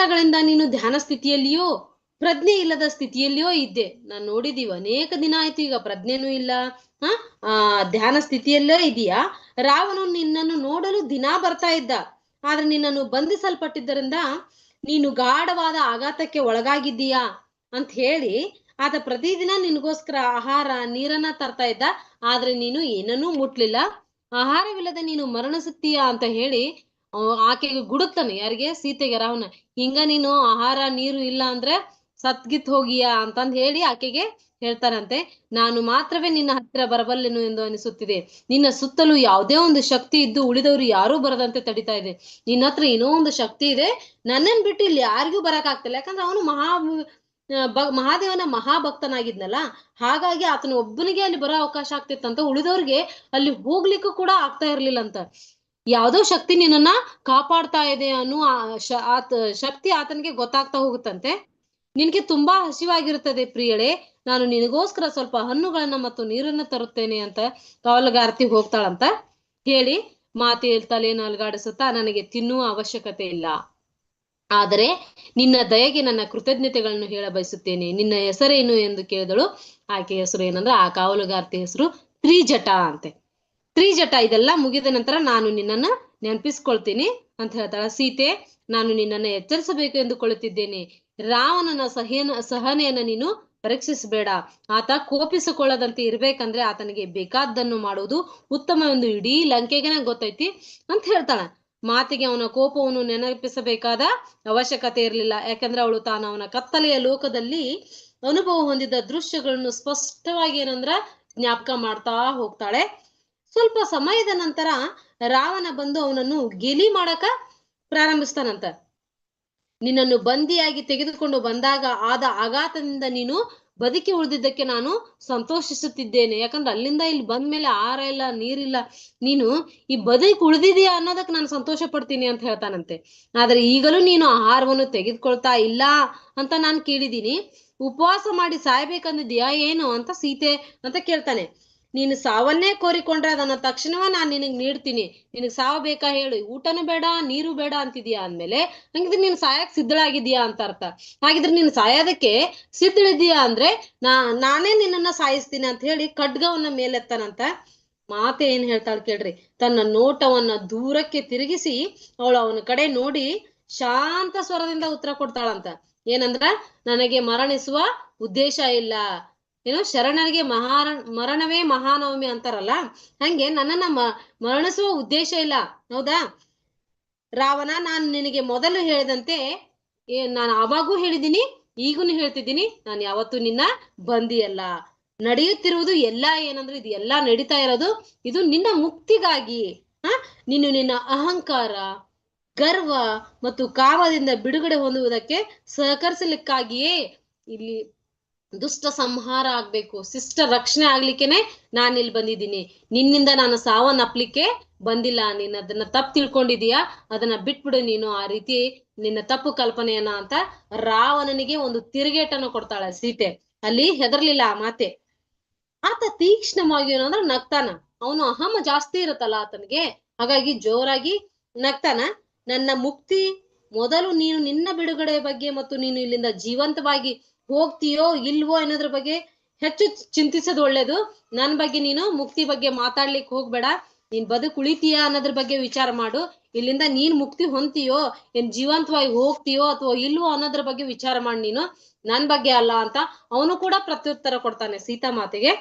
ವಾರಗಳಿಂದ ನೀನು ಧ್ಯಾನ ಸ್ಥಿತಿಯಲ್ಲಿಯೋ, ಪ್ರಜ್ಞೆ ಇಲ್ಲದ ಸ್ಥಿತಿಯಲ್ಲಿಯೋ ಇದ್ದೆ. ನಾನು ನೋಡಿದೀವಿ ಅನೇಕ ದಿನ ಆಯ್ತು, ಈಗ ಪ್ರಜ್ಞೆನೂ ಇಲ್ಲ. ಹ? ಆ, ಧ್ಯಾನ ಸ್ಥಿತಿಯಲ್ಲೇ ಇದೀಯಾ? ರಾವನು ನಿನ್ನನ್ನು ನೋಡಲು ದಿನಾ ಬರ್ತಾ ಇದ್ದ. ಆದ್ರೆ ನಿನ್ನನ್ನು ಬಂಧಿಸಲ್ಪಟ್ಟಿದ್ದರಿಂದ ನೀನು ಗಾಢವಾದ ಆಘಾತಕ್ಕೆ ಒಳಗಾಗಿದ್ದೀಯಾ ಅಂತ ಹೇಳಿ, ಆತ ಪ್ರತಿದಿನ ನಿನಗೋಸ್ಕರ ಆಹಾರ, ನೀರನ್ನ ತರ್ತಾ ಇದ್ದ. ಆದ್ರೆ ನೀನು ಏನನ್ನೂ ಮುಟ್ಲಿಲ್ಲ. ಆಹಾರವಿಲ್ಲದೆ ನೀನು ಮರಣಿಸುತ್ತೀಯಾ ಅಂತ ಹೇಳಿ ಆಕೆಗೆ ಗುಡುಕ್ತಾನೆ, ಯಾರಿಗೆ? ಸೀತೆಗೆ, ರಾವಣ. ಹಿಂಗ ನೀನು ಆಹಾರ, ನೀರು ಇಲ್ಲ ಅಂದ್ರೆ ಸತ್ಗಿತ್ ಹೋಗಿಯಾ ಅಂತಂದ್ ಹೇಳಿ ಆಕೆಗೆ ಹೇಳ್ತಾರಂತೆ. ನಾನು ಮಾತ್ರವೇ ನಿನ್ನ ಹತ್ತಿರ ಬರಬಲ್ಲೆನು ಎಂದು ಅನಿಸುತ್ತಿದೆ. ನಿನ್ನ ಸುತ್ತಲೂ ಯಾವುದೇ ಒಂದು ಶಕ್ತಿ ಇದ್ದು ಉಳಿದವರು ಯಾರೂ ಬರದಂತೆ ತಡಿತಾ ಇದೆ. ನಿನ್ನ ಹತ್ರ ಏನೋ ಒಂದು ಶಕ್ತಿ ಇದೆ. ನನ್ನನ್ ಬಿಟ್ಟು ಇಲ್ಲಿ ಯಾರಿಗೂ ಬರಕ್ ಆಗ್ತಿಲ್ಲ ಯಾಕಂದ್ರೆ ಅವನು ಮಹಾ ಮಹಾದೇವನ ಮಹಾಭಕ್ತನಾಗಿದ್ನಲ್ಲ. ಹಾಗಾಗಿ ಆತನ ಒಬ್ಬನಿಗೆ ಅಲ್ಲಿ ಬರೋ ಅವಕಾಶ ಆಗ್ತಿತ್ತಂತ ಉಳಿದವ್ರಿಗೆ ಅಲ್ಲಿ ಹೋಗ್ಲಿಕ್ಕೂ ಕೂಡ ಆಗ್ತಾ ಇರ್ಲಿಲ್ಲ ಅಂತ ಯಾವ್ದೋ ಶಕ್ತಿ ನಿನ್ನನ್ನ ಕಾಪಾಡ್ತಾ ಇದೆ ಅನ್ನೋ ಶಕ್ತಿ ಆತನಿಗೆ ಗೊತ್ತಾಗ್ತಾ ಹೋಗುತ್ತಂತೆ. ನಿನಗೆ ತುಂಬಾ ಹಸಿವಾಗಿರುತ್ತದೆ ಪ್ರಿಯಳೆ. ನಾನು ನಿನಗೋಸ್ಕರ ಸ್ವಲ್ಪ ಹಣ್ಣುಗಳನ್ನ ಮತ್ತು ನೀರನ್ನ ತರುತ್ತೇನೆ ಅಂತ ಕಾವಲುಗಾರತಿ ಹೋಗ್ತಾಳಂತ ಹೇಳಿ ಮಾತಿ ತಲೆಯನ್ನು ಅಲ್ಗಾಡಿಸುತ್ತಾ ನನಗೆ ತಿನ್ನುವ ಅವಶ್ಯಕತೆ ಇಲ್ಲ. ಆದರೆ ನಿನ್ನ ದಯೆಗೆ ನನ್ನ ಕೃತಜ್ಞತೆಗಳನ್ನು ಹೇಳ ಬಯಸುತ್ತೇನೆ. ನಿನ್ನ ಹೆಸರೇನು ಎಂದು ಕೇಳಿದಳು. ಆಕೆ ಹೆಸರು ಏನಂದ್ರೆ ಆ ಕಾವಲುಗಾರ್ತಿ ಹೆಸರು ತ್ರಿಜಟ ಅಂತೆ. ತ್ರಿಜಟ ಇದೆಲ್ಲ ಮುಗಿದ ನಂತರ ನಾನು ನಿನ್ನನ್ನ ನೆನಪಿಸ್ಕೊಳ್ತೀನಿ ಅಂತ ಹೇಳ್ತಾಳ. ಸೀತೆ, ನಾನು ನಿನ್ನನ್ನ ಎಚ್ಚರಿಸಬೇಕು ಎಂದುಕೊಳ್ಳುತ್ತಿದ್ದೇನೆ. ರಾವಣನ ಸಹನ, ಸಹನೆಯನ್ನ ನೀನು ಪರೀಕ್ಷಿಸಬೇಡ. ಆತ ಕೋಪಿಸಿಕೊಳ್ಳದಂತೆ ಇರ್ಬೇಕಂದ್ರೆ ಆತನಿಗೆ ಬೇಕಾದ್ದನ್ನು ಮಾಡುವುದು ಉತ್ತಮ ಎಂದು ಇಡೀ ಲಂಕೆಗೆನ ಗೊತ್ತೈತಿ ಅಂತ ಹೇಳ್ತಾಳ. ಮಾತಿಗೆ ಅವನ ಕೋಪವನ್ನು ನೆನಪಿಸಬೇಕಾದ ಅವಶ್ಯಕತೆ ಇರಲಿಲ್ಲ. ಯಾಕಂದ್ರೆ ಅವಳು ತಾನು ಅವನ ಕತ್ತಲೆಯ ಲೋಕದಲ್ಲಿ ಅನುಭವ ಹೊಂದಿದ್ದ ದೃಶ್ಯಗಳನ್ನು ಸ್ಪಷ್ಟವಾಗಿ ಏನಂದ್ರ ಜ್ಞಾಪಕ ಮಾಡ್ತಾ ಹೋಗ್ತಾಳೆ. ಸ್ವಲ್ಪ ಸಮಯದ ನಂತರ ರಾವಣ ಬಂದು ಅವನನ್ನು ಗೆಲಿ ಮಾಡಕ ಪ್ರಾರಂಭಿಸ್ತಾನಂತ. ನಿನ್ನನ್ನು ಬಂದಿಯಾಗಿ ತೆಗೆದುಕೊಂಡು ಬಂದಾಗ ಆದ ಆಘಾತದಿಂದ ನೀನು ಬದುಕಿ ಉಳಿದಿದ್ದಕ್ಕೆ ನಾನು ಸಂತೋಷಿಸುತ್ತಿದ್ದೇನೆ. ಯಾಕಂದ್ರೆ ಅಲ್ಲಿಂದ ಇಲ್ಲಿ ಬಂದ ಮೇಲೆ ಆಹಾರ ಇಲ್ಲ, ನೀರಿಲ್ಲ. ನೀನು ಈ ಬದುಕಿ ಉಳಿದಿದೆಯಾ ಅನ್ನೋದಕ್ಕೆ ನಾನು ಸಂತೋಷ ಪಡ್ತೀನಿ ಅಂತ ಹೇಳ್ತಾನಂತೆ. ಆದ್ರೆ ಈಗಲೂ ನೀನು ಆಹಾರವನ್ನು ತೆಗೆದುಕೊಳ್ತಾ ಇಲ್ಲ ಅಂತ ನಾನು ಕೇಳಿದೀನಿ ಉಪವಾಸ ಮಾಡಿ ಸಾಯ್ಬೇಕಂದಿದ್ಯಾ ಏನು ಅಂತ ಸೀತೆ ಅಂತ ಕೇಳ್ತಾನೆ. ನೀನು ಸಾವನ್ನೇ ಕೋರಿಕೊಂಡ್ರೆ ಅದನ್ನ ತಕ್ಷಣವ ನಾನು ನಿನಗೆ ನೀಡ್ತೀನಿ. ನಿನಗೆ ಸಾವ ಬೇಕಾ ಹೇಳು. ಊಟನೂ ಬೇಡ, ನೀರು ಬೇಡ ಅಂತಿದ್ಯಾ ಅಂದ್ಮೇಲೆ ಹಂಗಿದ್ರೆ ನೀನು ಸಾಯಕ್ ಸಿದ್ಧಳಾಗಿದ್ಯಾ ಅಂತ ಅರ್ಥ. ಹಾಗಿದ್ರೆ ನೀನು ಸಾಯೋದಕ್ಕೆ ಸಿದ್ಧಳಿದ್ಯಾ ಅಂದ್ರೆ ನಾ, ನಾನೇ ನಿನ್ನನ್ನ ಸಾಯಿಸ್ತೀನಿ ಅಂತ ಹೇಳಿ ಖಡ್ಗವನ್ನ ಮೇಲೆತ್ತಾನಂತ ಮಾತೆ ಏನ್ ಹೇಳ್ತಾಳೆ ಕೇಳ್ರಿ. ತನ್ನ ನೋಟವನ್ನ ದೂರಕ್ಕೆ ತಿರುಗಿಸಿ ಅವಳು ಅವನ ಕಡೆ ನೋಡಿ ಶಾಂತ ಸ್ವರದಿಂದ ಉತ್ತರ ಕೊಡ್ತಾಳಂತ. ಏನಂದ್ರ, ನನಗೆ ಮರಣಿಸುವ ಉದ್ದೇಶ ಇಲ್ಲ. ಏನು ಶರಣರಿಗೆ ಮಹಾರ, ಮರಣವೇ ಮಹಾನವಮಿ ಅಂತಾರಲ್ಲ? ಹಂಗೆ ನನ್ನನ್ನ ಮರಣಿಸುವ ಉದ್ದೇಶ ಇಲ್ಲ. ಹೌದಾ? ರಾವಣ, ನಾನು ನಿನಗೆ ಮೊದಲು ಹೇಳಿದಂತೆ ನಾನು ಆವಾಗೂ ಹೇಳಿದ್ದೀನಿ ಈಗೂನು ಹೇಳ್ತಿದ್ದೀನಿ, ನಾನು ಯಾವತ್ತು ನಿನ್ನ ಬಂದಿಯಲ್ಲ. ನಡೆಯುತ್ತಿರುವುದು ಎಲ್ಲ ಏನಂದ್ರೆ ಇದು ಎಲ್ಲ ನಡೀತಾ ಇರೋದು, ಇದು ನಿನ್ನ ಮುಕ್ತಿಗಾಗಿ. ಹ? ನೀನು ನಿನ್ನ ಅಹಂಕಾರ, ಗರ್ವ ಮತ್ತು ಕಾಮದಿಂದ ಬಿಡುಗಡೆ ಹೊಂದುವುದಕ್ಕೆ ಸಹಕರಿಸಲಿಕ್ಕಾಗಿಯೇ ಇಲ್ಲಿ ದುಷ್ಟ ಸಂಹಾರ ಆಗ್ಬೇಕು ಸಿಸ್ಟರ್ ರಕ್ಷಣೆ ಆಗ್ಲಿಕ್ಕೆನೆ ನಾನು ಇಲ್ಲಿ ಬಂದಿದ್ದೀನಿ. ನಿನ್ನಿಂದ ನಾನು ಸಾವನ್ನಪ್ಲಿಕ್ಕೆ ಬಂದಿಲ್ಲ. ನೀನ್ ಅದನ್ನ ತಪ್ಪು ತಿಳ್ಕೊಂಡಿದೀಯಾ? ಅದನ್ನ ಬಿಟ್ಬಿಡು ನೀನು. ಆ ರೀತಿ ನಿನ್ನ ತಪ್ಪು ಕಲ್ಪನೆಯನ್ನ ಅಂತ ರಾವಣನಿಗೆ ಒಂದು ತಿರುಗೇಟನ್ನು ಕೊಡ್ತಾಳೆ ಸೀತೆ. ಅಲ್ಲಿ ಹೆದರ್ಲಿಲ್ಲ ಆ ಮಾತೆ. ಆತ ತೀಕ್ಷ್ಣವಾಗಿ ಏನಂದ್ರೆ ನಗ್ತಾನ. ಅವನು ಅಹಮ ಜಾಸ್ತಿ ಇರುತ್ತಲ್ಲ ಆತನಿಗೆ. ಹಾಗಾಗಿ ಜೋರಾಗಿ ನಗ್ತಾನ. ನನ್ನ ಮುಕ್ತಿ ಮೊದಲು ನೀನು ನಿನ್ನ ಬಿಡುಗಡೆ ಬಗ್ಗೆ ಮತ್ತು ನೀನು ಇಲ್ಲಿಂದ ಜೀವಂತವಾಗಿ ಹೋಗ್ತೀಯೋ ಇಲ್ವೋ ಅನ್ನೋದ್ರ ಬಗ್ಗೆ ಹೆಚ್ಚು ಚಿಂತಿಸೋದು ಒಳ್ಳೇದು. ನನ್ ಬಗ್ಗೆ ನೀನು ಮುಕ್ತಿ ಬಗ್ಗೆ ಮಾತಾಡ್ಲಿಕ್ಕೆ ಹೋಗ್ಬೇಡ. ನೀನ್ ಬದುಕು ಉಳಿತೀಯ ಅನ್ನೋದ್ರ ಬಗ್ಗೆ ವಿಚಾರ ಮಾಡು. ಇಲ್ಲಿಂದ ನೀನ್ ಮುಕ್ತಿ ಹೊಂತೀಯೋ ಏನ್ ಜೀವಂತವಾಗಿ ಹೋಗ್ತೀಯೋ ಅಥವಾ ಇಲ್ವೋ ಅನ್ನೋದ್ರ ಬಗ್ಗೆ ವಿಚಾರ ಮಾಡಿ ನೀನು. ನನ್ ಬಗ್ಗೆ ಅಲ್ಲ ಅಂತ ಅವನು ಕೂಡ ಪ್ರತ್ಯುತ್ತರ ಕೊಡ್ತಾನೆ ಸೀತಾ ಮಾತೆಗೆ.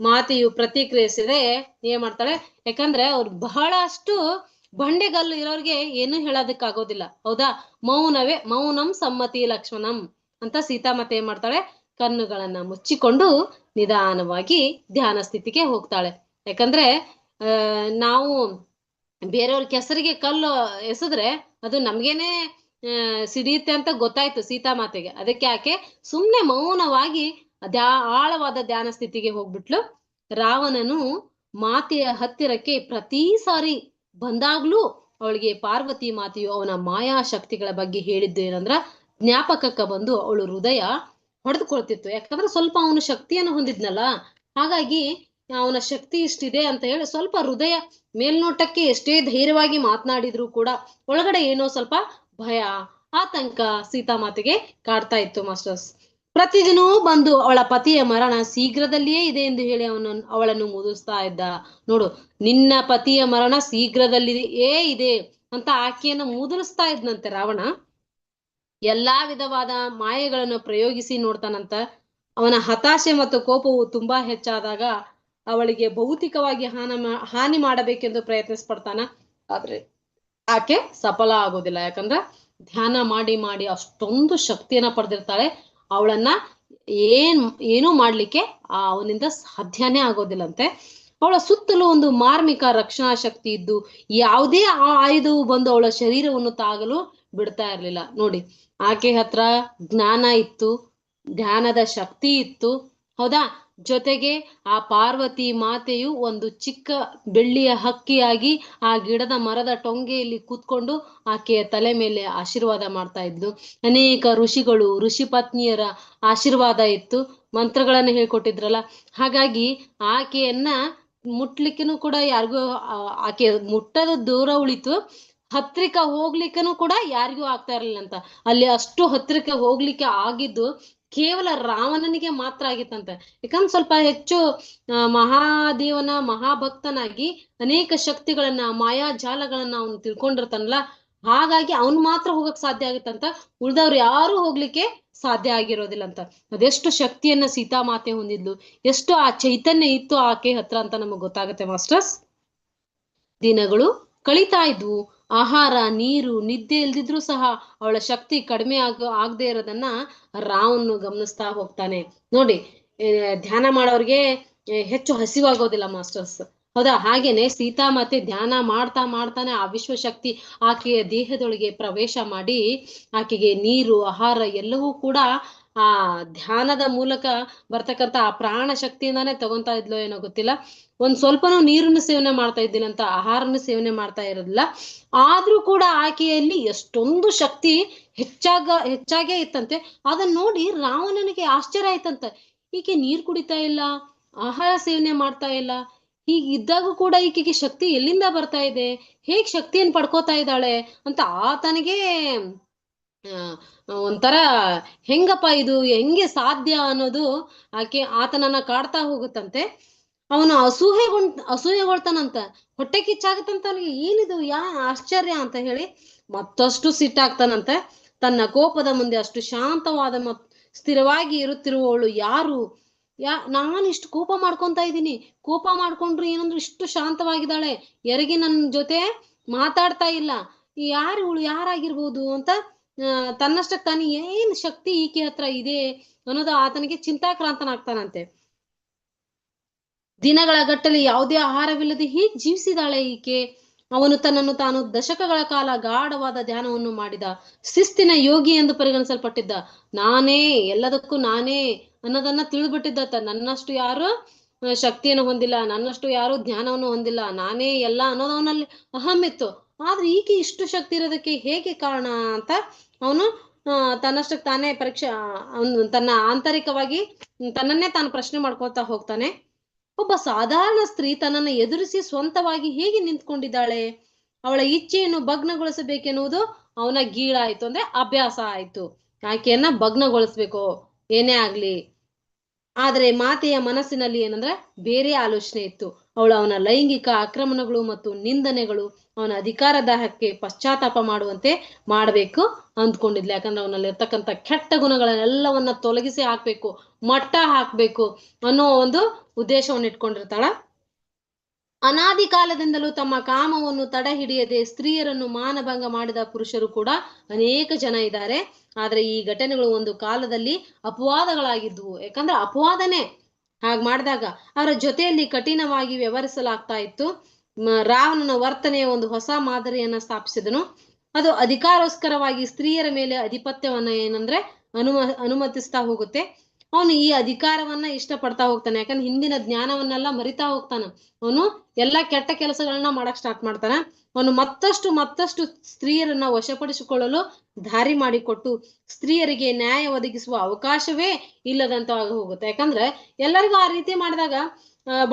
ಮಾತೆಯು ಪ್ರತಿಕ್ರಿಯಿಸಿದೆ ಏನ್ ಮಾಡ್ತಾಳೆ? ಯಾಕಂದ್ರೆ ಅವ್ರು ಬಹಳಷ್ಟು ಬಂಡೆಗಲ್ಲು ಇರೋರ್ಗೆ ಏನು ಹೇಳೋದಕ್ಕಾಗೋದಿಲ್ಲ. ಹೌದಾ? ಮೌನವೇ ಮೌನಂ ಸಮ್ಮತಿ ಲಕ್ಷ್ಮಣಂ. ಅಂತ ಸೀತಾಮಾತೆ ಏನ್ ಮಾಡ್ತಾಳೆ? ಕಣ್ಣುಗಳನ್ನ ಮುಚ್ಚಿಕೊಂಡು ನಿಧಾನವಾಗಿ ಧ್ಯಾನ ಸ್ಥಿತಿಗೆ ಹೋಗ್ತಾಳೆ. ಯಾಕಂದ್ರೆ, ಆ, ನಾವು ಬೇರೆಯವ್ರ ಕೆಸರಿಗೆ ಕಲ್ಲು ಎಸೆದ್ರೆ ಅದು ನಮ್ಗೇನೆ ಸಿಡಿಯುತ್ತೆ ಅಂತ ಗೊತ್ತಾಯ್ತು ಸೀತಾಮಾತೆಗೆ. ಅದಕ್ಕೆ ಆಕೆ ಸುಮ್ನೆ ಮೌನವಾಗಿ ದ್ಯಾ, ಆಳವಾದ ಧ್ಯಾನ ಸ್ಥಿತಿಗೆ ಹೋಗ್ಬಿಟ್ಲು. ರಾವಣನು ಮಾತೆಯ ಹತ್ತಿರಕ್ಕೆ ಪ್ರತಿ ಸಾರಿ ಬಂದಾಗ್ಲೂ ಅವಳಿಗೆ ಪಾರ್ವತಿ ಮಾತೆಯು ಅವನ ಮಾಯಾ ಶಕ್ತಿಗಳ ಬಗ್ಗೆ ಹೇಳಿದ್ದು ಏನಂದ್ರ ಜ್ಞಾಪಕಕ್ಕ ಬಂದು ಅವಳು ಹೃದಯ ಹೊಡೆದುಕೊಳ್ತಿತ್ತು. ಯಾಕಂದ್ರೆ ಸ್ವಲ್ಪ ಅವನು ಶಕ್ತಿಯನ್ನು ಹೊಂದಿದ್ನಲ್ಲ, ಹಾಗಾಗಿ ಅವನ ಶಕ್ತಿ ಇಷ್ಟಿದೆ ಅಂತ ಹೇಳಿ ಸ್ವಲ್ಪ ಹೃದಯ ಮೇಲ್ನೋಟಕ್ಕೆ ಎಷ್ಟೇ ಧೈರ್ಯವಾಗಿ ಮಾತನಾಡಿದ್ರು ಕೂಡ ಒಳಗಡೆ ಏನೋ ಸ್ವಲ್ಪ ಭಯ, ಆತಂಕ ಸೀತಾಮಾತೆಗೆ ಕಾಡ್ತಾ ಇತ್ತು ಮಾಸ್ಟರ್ಸ್. ಪ್ರತಿದಿನವೂ ಬಂದು ಅವಳ ಪತಿಯ ಮರಣ ಶೀಘ್ರದಲ್ಲಿಯೇ ಇದೆ ಎಂದು ಹೇಳಿ ಅವನು ಅವಳನ್ನು ಮುದಿಸ್ತಾ ಇದ್ದ. ನೋಡು, ನಿನ್ನ ಪತಿಯ ಮರಣ ಶೀಘ್ರದಲ್ಲಿಯೇ ಇದೆ ಅಂತ ಆಕೆಯನ್ನ ಮುದುರಿಸ್ತಾ ಇದ್ನಂತೆ ರಾವಣ. ಎಲ್ಲಾ ವಿಧವಾದ ಮಾಯೆಗಳನ್ನು ಪ್ರಯೋಗಿಸಿ ನೋಡ್ತಾನಂತ ಅವನ ಹತಾಶೆ ಮತ್ತು ಕೋಪವು ತುಂಬಾ ಹೆಚ್ಚಾದಾಗ ಅವಳಿಗೆ ಭೌತಿಕವಾಗಿ ಹಾನ ಹಾನಿ ಮಾಡಬೇಕೆಂದು ಪ್ರಯತ್ನಿಸ್ಪಡ್ತಾನ. ಆದ್ರೆ ಆಕೆ ಸಫಲ ಆಗೋದಿಲ್ಲ. ಯಾಕಂದ್ರ ಧ್ಯಾನ ಮಾಡಿ ಮಾಡಿ ಅಷ್ಟೊಂದು ಶಕ್ತಿಯನ್ನ ಪಡೆದಿರ್ತಾಳೆ. ಅವಳನ್ನ ಏನ್, ಏನೂ ಮಾಡ್ಲಿಕ್ಕೆ ಆ ಅವನಿಂದ ಸಾಧ್ಯನೇ ಆಗೋದಿಲ್ಲಂತೆ. ಅವಳ ಸುತ್ತಲೂ ಒಂದು ಮಾರ್ಮಿಕ ರಕ್ಷಣಾ ಶಕ್ತಿ ಇದ್ದು ಯಾವುದೇ ಆ ಆಯುಧವು ಬಂದು ಅವಳ ಶರೀರವನ್ನು ತಾಗಲು ಬಿಡ್ತಾ ಇರ್ಲಿಲ್ಲ. ನೋಡಿ ಆಕೆ ಹತ್ರ ಜ್ಞಾನ ಇತ್ತು, ಧ್ಯಾನದ ಶಕ್ತಿ ಇತ್ತು. ಹೌದಾ? ಜೊತೆಗೆ ಆ ಪಾರ್ವತಿ ಮಾತೆಯು ಒಂದು ಚಿಕ್ಕ ಬೆಳ್ಳಿಯ ಹಕ್ಕಿಯಾಗಿ ಆ ಗಿಡದ ಮರದ ಟೊಂಗೆಯಲ್ಲಿ ಕೂತ್ಕೊಂಡು ಆಕೆಯ ತಲೆ ಮೇಲೆ ಆಶೀರ್ವಾದ ಮಾಡ್ತಾ ಇದ್ಲು. ಅನೇಕ ಋಷಿಗಳು, ಋಷಿ ಪತ್ನಿಯರ ಆಶೀರ್ವಾದ ಇತ್ತು. ಮಂತ್ರಗಳನ್ನು ಹೇಳ್ಕೊಟ್ಟಿದ್ರಲ್ಲ. ಹಾಗಾಗಿ ಆಕೆಯನ್ನ ಮುಟ್ಲಿಕ್ಕೂ ಕೂಡ ಯಾರಿಗೂ ಆಕೆ ಮುಟ್ಟದ ದೂರ ಉಳಿತು. ಹತ್ರಿಕ ಹೋಗ್ಲಿಕ್ಕೂ ಕೂಡ ಯಾರಿಗೂ ಆಗ್ತಾ ಇರ್ಲಿಲ್ಲ ಅಂತ. ಅಲ್ಲಿ ಅಷ್ಟು ಹತ್ತಿರಕ್ಕೆ ಹೋಗ್ಲಿಕ್ಕೆ ಆಗಿದ್ದು ಕೇವಲ ರಾವಣನಿಗೆ ಮಾತ್ರ ಆಗಿತ್ತಂತೆ. ಯಾಕಂದ್ರೆ ಸ್ವಲ್ಪ ಹೆಚ್ಚು ಮಹಾದೇವನ, ಮಹಾಭಕ್ತನಾಗಿ ಅನೇಕ ಶಕ್ತಿಗಳನ್ನ ಮಾಯಾಜಾಲಗಳನ್ನ ಅವನು ತಿಳ್ಕೊಂಡಿರ್ತಾನಲ್ಲ, ಹಾಗಾಗಿ ಅವನ್ ಮಾತ್ರ ಹೋಗಕ್ ಸಾಧ್ಯ ಆಗಿತ್ತಂತ. ಉಳ್ದವ್ರು ಯಾರು ಹೋಗ್ಲಿಕ್ಕೆ ಸಾಧ್ಯ ಆಗಿರೋದಿಲ್ಲ ಅಂತ. ಅದೆಷ್ಟು ಶಕ್ತಿಯನ್ನ ಸೀತಾ ಮಾತೆ ಹೊಂದಿದ್ಲು, ಎಷ್ಟು ಆ ಚೈತನ್ಯ ಇತ್ತು ಆಕೆ ಹತ್ರ ಅಂತ ನಮಗ್ ಗೊತ್ತಾಗತ್ತೆ ಮಾಸ್ಟರ್ಸ್. ದಿನಗಳು ಕಳೀತಾ ಇದ್ವು. ಆಹಾರ, ನೀರು, ನಿದ್ದೆ ಇಲ್ದಿದ್ರು ಸಹ ಅವಳ ಶಕ್ತಿ ಕಡಿಮೆ ಆಗ, ಆಗದೆ ಇರೋದನ್ನ ರಾವನ್ನು ಗಮನಿಸ್ತಾ ಹೋಗ್ತಾನೆ. ನೋಡಿ ಧ್ಯಾನ ಮಾಡೋರ್ಗೆ ಹೆಚ್ಚು ಹಸಿವಾಗೋದಿಲ್ಲ ಮಾಸ್ಟರ್ಸ್. ಹೌದಾ? ಹಾಗೇನೆ ಸೀತಾಮಾತೆ ಧ್ಯಾನ ಮಾಡ್ತಾ ಮಾಡ್ತಾನೆ ಆ ವಿಶ್ವಶಕ್ತಿ ಆಕೆಯ ದೇಹದೊಳಗೆ ಪ್ರವೇಶ ಮಾಡಿ ಆಕೆಗೆ ನೀರು, ಆಹಾರ ಎಲ್ಲವೂ ಕೂಡ ಆ ಧ್ಯಾನದ ಮೂಲಕ ಬರ್ತಕ್ಕಂಥ ಆ ಪ್ರಾಣ ಶಕ್ತಿಯಿಂದಾನೇ ತಗೊಂತಾ ಇದ್ಲೋ ಏನೋ ಗೊತ್ತಿಲ್ಲ. ಒಂದ್ ಸ್ವಲ್ಪನೂ ನೀರನ್ನು ಸೇವನೆ ಮಾಡ್ತಾ ಇದ್ದೀನಂತ ಆಹಾರನು ಸೇವನೆ ಮಾಡ್ತಾ ಇರೋದಿಲ್ಲ ಆದ್ರೂ ಕೂಡ ಆಕೆಯಲ್ಲಿ ಎಷ್ಟೊಂದು ಶಕ್ತಿ ಹೆಚ್ಚಾಗ, ಹೆಚ್ಚಾಗೇ ಇತ್ತಂತೆ. ಅದನ್ನ ನೋಡಿ ರಾವಣನಿಗೆ ಆಶ್ಚರ್ಯ ಆಯ್ತಂತ. ಈಕೆ ನೀರ್ ಕುಡಿತಾ ಇಲ್ಲ, ಆಹಾರ ಸೇವನೆ ಮಾಡ್ತಾ ಇಲ್ಲ. ಹೀಗಿದ್ದಾಗ ಕೂಡ ಈಕೆಗೆ ಶಕ್ತಿ ಎಲ್ಲಿಂದ ಬರ್ತಾ ಇದೆ? ಹೇಗ್ ಶಕ್ತಿಯನ್ನು ಪಡ್ಕೋತಾ ಇದ್ದಾಳೆ ಅಂತ ಆತನಿಗೆ ಒಂಥರ ಹೆಂಗಪ್ಪ ಇದು? ಹೆಂಗೆ ಸಾಧ್ಯ ಅನ್ನೋದು ಆಕೆ ಆತನನ್ನ ಕಾಡ್ತಾ ಹೋಗುತ್ತಂತೆ. ಅವನು ಅಸೂಹೆಗೊಂಡ್ ಅಸೂಹೆಗೊಳ್ತಾನಂತ ಹೊಟ್ಟೆ ಕಿಚ್ಚಾಗತ್ತಂತ ಅವನಿಗೆ ಏನಿದು? ಯಾ ಆಶ್ಚರ್ಯ ಅಂತ ಹೇಳಿ ಮತ್ತಷ್ಟು ಸಿಟ್ಟಾಗ್ತಾನಂತ. ತನ್ನ ಕೋಪದ ಮುಂದೆ ಅಷ್ಟು ಶಾಂತವಾದ ಮತ್ ಸ್ಥಿರವಾಗಿ ಇರುತ್ತಿರುವವಳು ಯಾರು? ಯಾ, ನಾನು ಇಷ್ಟು ಕೋಪ ಮಾಡ್ಕೊಂತ ಇದ್ದೀನಿ. ಕೋಪ ಮಾಡ್ಕೊಂಡ್ರು ಏನಂದ್ರು ಇಷ್ಟು ಶಾಂತವಾಗಿದ್ದಾಳೆ. ಯಾರಿಗೆ ನನ್ನ ಜೊತೆ ಮಾತಾಡ್ತಾ ಇಲ್ಲ. ಯಾರು ಇವಳು? ಯಾರಾಗಿರ್ಬೋದು ಅಂತ ತನ್ನಷ್ಟಕ್ಕೆ ತಾನು ಏನ್ ಶಕ್ತಿ ಈಕೆ ಹತ್ರ ಇದೆ ಅನ್ನೋದು ಆತನಿಗೆ ಚಿಂತಾಕ್ರಾಂತನಾಗ್ತಾನಂತೆ. ದಿನಗಳ ಗಟ್ಟಲೆ ಯಾವುದೇ ಆಹಾರವಿಲ್ಲದೆ ಹೀಗೆ ಜೀವಿಸಿದಾಳೆ ಈಕೆ. ಅವನು ತನ್ನನ್ನು ತಾನು ದಶಕಗಳ ಕಾಲ ಗಾಢವಾದ ಧ್ಯಾನವನ್ನು ಮಾಡಿದ. ಶಿಸ್ತಿನ ಯೋಗಿ ಎಂದು ಪರಿಗಣಿಸಲ್ಪಟ್ಟಿದ್ದ. ನಾನೇ, ಎಲ್ಲದಕ್ಕೂ ನಾನೇ ಅನ್ನೋದನ್ನ ತಿಳಿದ್ಬಿಟ್ಟಿದ್ದ ನನ್ನಷ್ಟು ಯಾರು ಶಕ್ತಿಯನ್ನು ಹೊಂದಿಲ್ಲ, ನನ್ನಷ್ಟು ಯಾರು ಜ್ಞಾನವನ್ನು ಹೊಂದಿಲ್ಲ, ನಾನೇ ಎಲ್ಲ ಅನ್ನೋದು ಅವನಲ್ಲಿ ಅಹಂ ಇತ್ತು. ಆದ್ರೆ ಈಕೆ ಇಷ್ಟು ಶಕ್ತಿ ಇರೋದಕ್ಕೆ ಹೇಗೆ ಕಾರಣ ಅಂತ ಅವನು ತನ್ನಷ್ಟಕ್ಕೆ ತಾನೇ ಪರೀಕ್ಷೆ ತನ್ನ ಆಂತರಿಕವಾಗಿ ತನ್ನನ್ನೇ ತಾನು ಪ್ರಶ್ನೆ ಮಾಡ್ಕೊತಾ ಹೋಗ್ತಾನೆ. ಒಬ್ಬ ಸಾಧಾರಣ ಸ್ತ್ರೀ ತನ್ನನ್ನು ಎದುರಿಸಿ ಸ್ವಂತವಾಗಿ ಹೇಗೆ ನಿಂತ್ಕೊಂಡಿದ್ದಾಳೆ? ಅವಳ ಇಚ್ಛೆಯನ್ನು ಭಗ್ನಗೊಳಿಸಬೇಕೆನ್ನುವುದು ಅವನ ಗೀಳಾಯ್ತು ಅಂದ್ರೆ ಅಭ್ಯಾಸ ಆಯ್ತು. ಆಕೆಯನ್ನ ಭಗ್ನಗೊಳಿಸ್ಬೇಕು, ಏನೇ ಆಗ್ಲಿ. ಆದ್ರೆ ಮಾತೆಯ ಮನಸ್ಸಿನಲ್ಲಿ ಏನಂದ್ರೆ ಬೇರೆ ಆಲೋಚನೆ ಇತ್ತು. ಅವಳು ಅವನ ಲೈಂಗಿಕ ಆಕ್ರಮಣಗಳು ಮತ್ತು ನಿಂದನೆಗಳು ಅವನ ಅಧಿಕಾರ ದಾಹಕ್ಕೆ ಪಶ್ಚಾತ್ತಾಪ ಮಾಡುವಂತೆ ಮಾಡಬೇಕು ಅಂದ್ಕೊಂಡಿದ್ಲು. ಯಾಕಂದ್ರೆ ಅವನಲ್ಲಿ ಇರ್ತಕ್ಕಂಥ ಕೆಟ್ಟ ಗುಣಗಳನ್ನೆಲ್ಲವನ್ನ ತೊಲಗಿಸಿ ಹಾಕ್ಬೇಕು, ಮಟ್ಟ ಹಾಕ್ಬೇಕು ಅನ್ನೋ ಒಂದು ಉದ್ದೇಶವನ್ನು ಇಟ್ಕೊಂಡಿರ್ತಾಳ. ಅನಾದಿ ಕಾಲದಿಂದಲೂ ತಮ್ಮ ಕಾಮವನ್ನು ತಡೆ ಹಿಡಿಯದೆ ಸ್ತ್ರೀಯರನ್ನು ಮಾನಭಂಗ ಮಾಡಿದ ಪುರುಷರು ಕೂಡ ಅನೇಕ ಜನ ಇದ್ದಾರೆ. ಆದ್ರೆ ಈ ಘಟನೆಗಳು ಒಂದು ಕಾಲದಲ್ಲಿ ಅಪವಾದಗಳಾಗಿದ್ವು. ಯಾಕಂದ್ರೆ ಅಪವಾದನೆ ಹಾಗ್ ಮಾಡಿದಾಗ ಅವರ ಜೊತೆಯಲ್ಲಿ ಕಠಿಣವಾಗಿ ವ್ಯವಹರಿಸಲಾಗ್ತಾ ಇತ್ತು. ರಾವಣನ ವರ್ತನೆಯ ಒಂದು ಹೊಸ ಮಾದರಿಯನ್ನ ಸ್ಥಾಪಿಸಿದನು. ಅದು ಅಧಿಕಾರೋಸ್ಕರವಾಗಿ ಸ್ತ್ರೀಯರ ಮೇಲೆ ಅಧಿಪತ್ಯವನ್ನ ಏನಂದ್ರೆ ಅನುಮ, ಅನುಮತಿಸ್ತಾ ಹೋಗುತ್ತೆ. ಅವನು ಈ ಅಧಿಕಾರವನ್ನ ಇಷ್ಟಪಡ್ತಾ ಹೋಗ್ತಾನೆ. ಯಾಕಂದ್ರೆ ಹಿಂದಿನ ಜ್ಞಾನವನ್ನೆಲ್ಲ ಮರಿತಾ ಹೋಗ್ತಾನ. ಅವನು ಎಲ್ಲಾ ಕೆಟ್ಟ ಕೆಲಸಗಳನ್ನ ಮಾಡಕ್ ಸ್ಟಾರ್ಟ್ ಮಾಡ್ತಾನ. ಅವನು ಮತ್ತಷ್ಟು ಮತ್ತಷ್ಟು ಸ್ತ್ರೀಯರನ್ನ ವಶಪಡಿಸಿಕೊಳ್ಳಲು ದಾರಿ ಮಾಡಿಕೊಟ್ಟು ಸ್ತ್ರೀಯರಿಗೆ ನ್ಯಾಯ ಒದಗಿಸುವ ಅವಕಾಶವೇ ಇಲ್ಲದಂತ ಹೋಗುತ್ತೆ. ಯಾಕಂದ್ರೆ ಎಲ್ಲರಿಗೂ ಆ ರೀತಿ ಮಾಡಿದಾಗ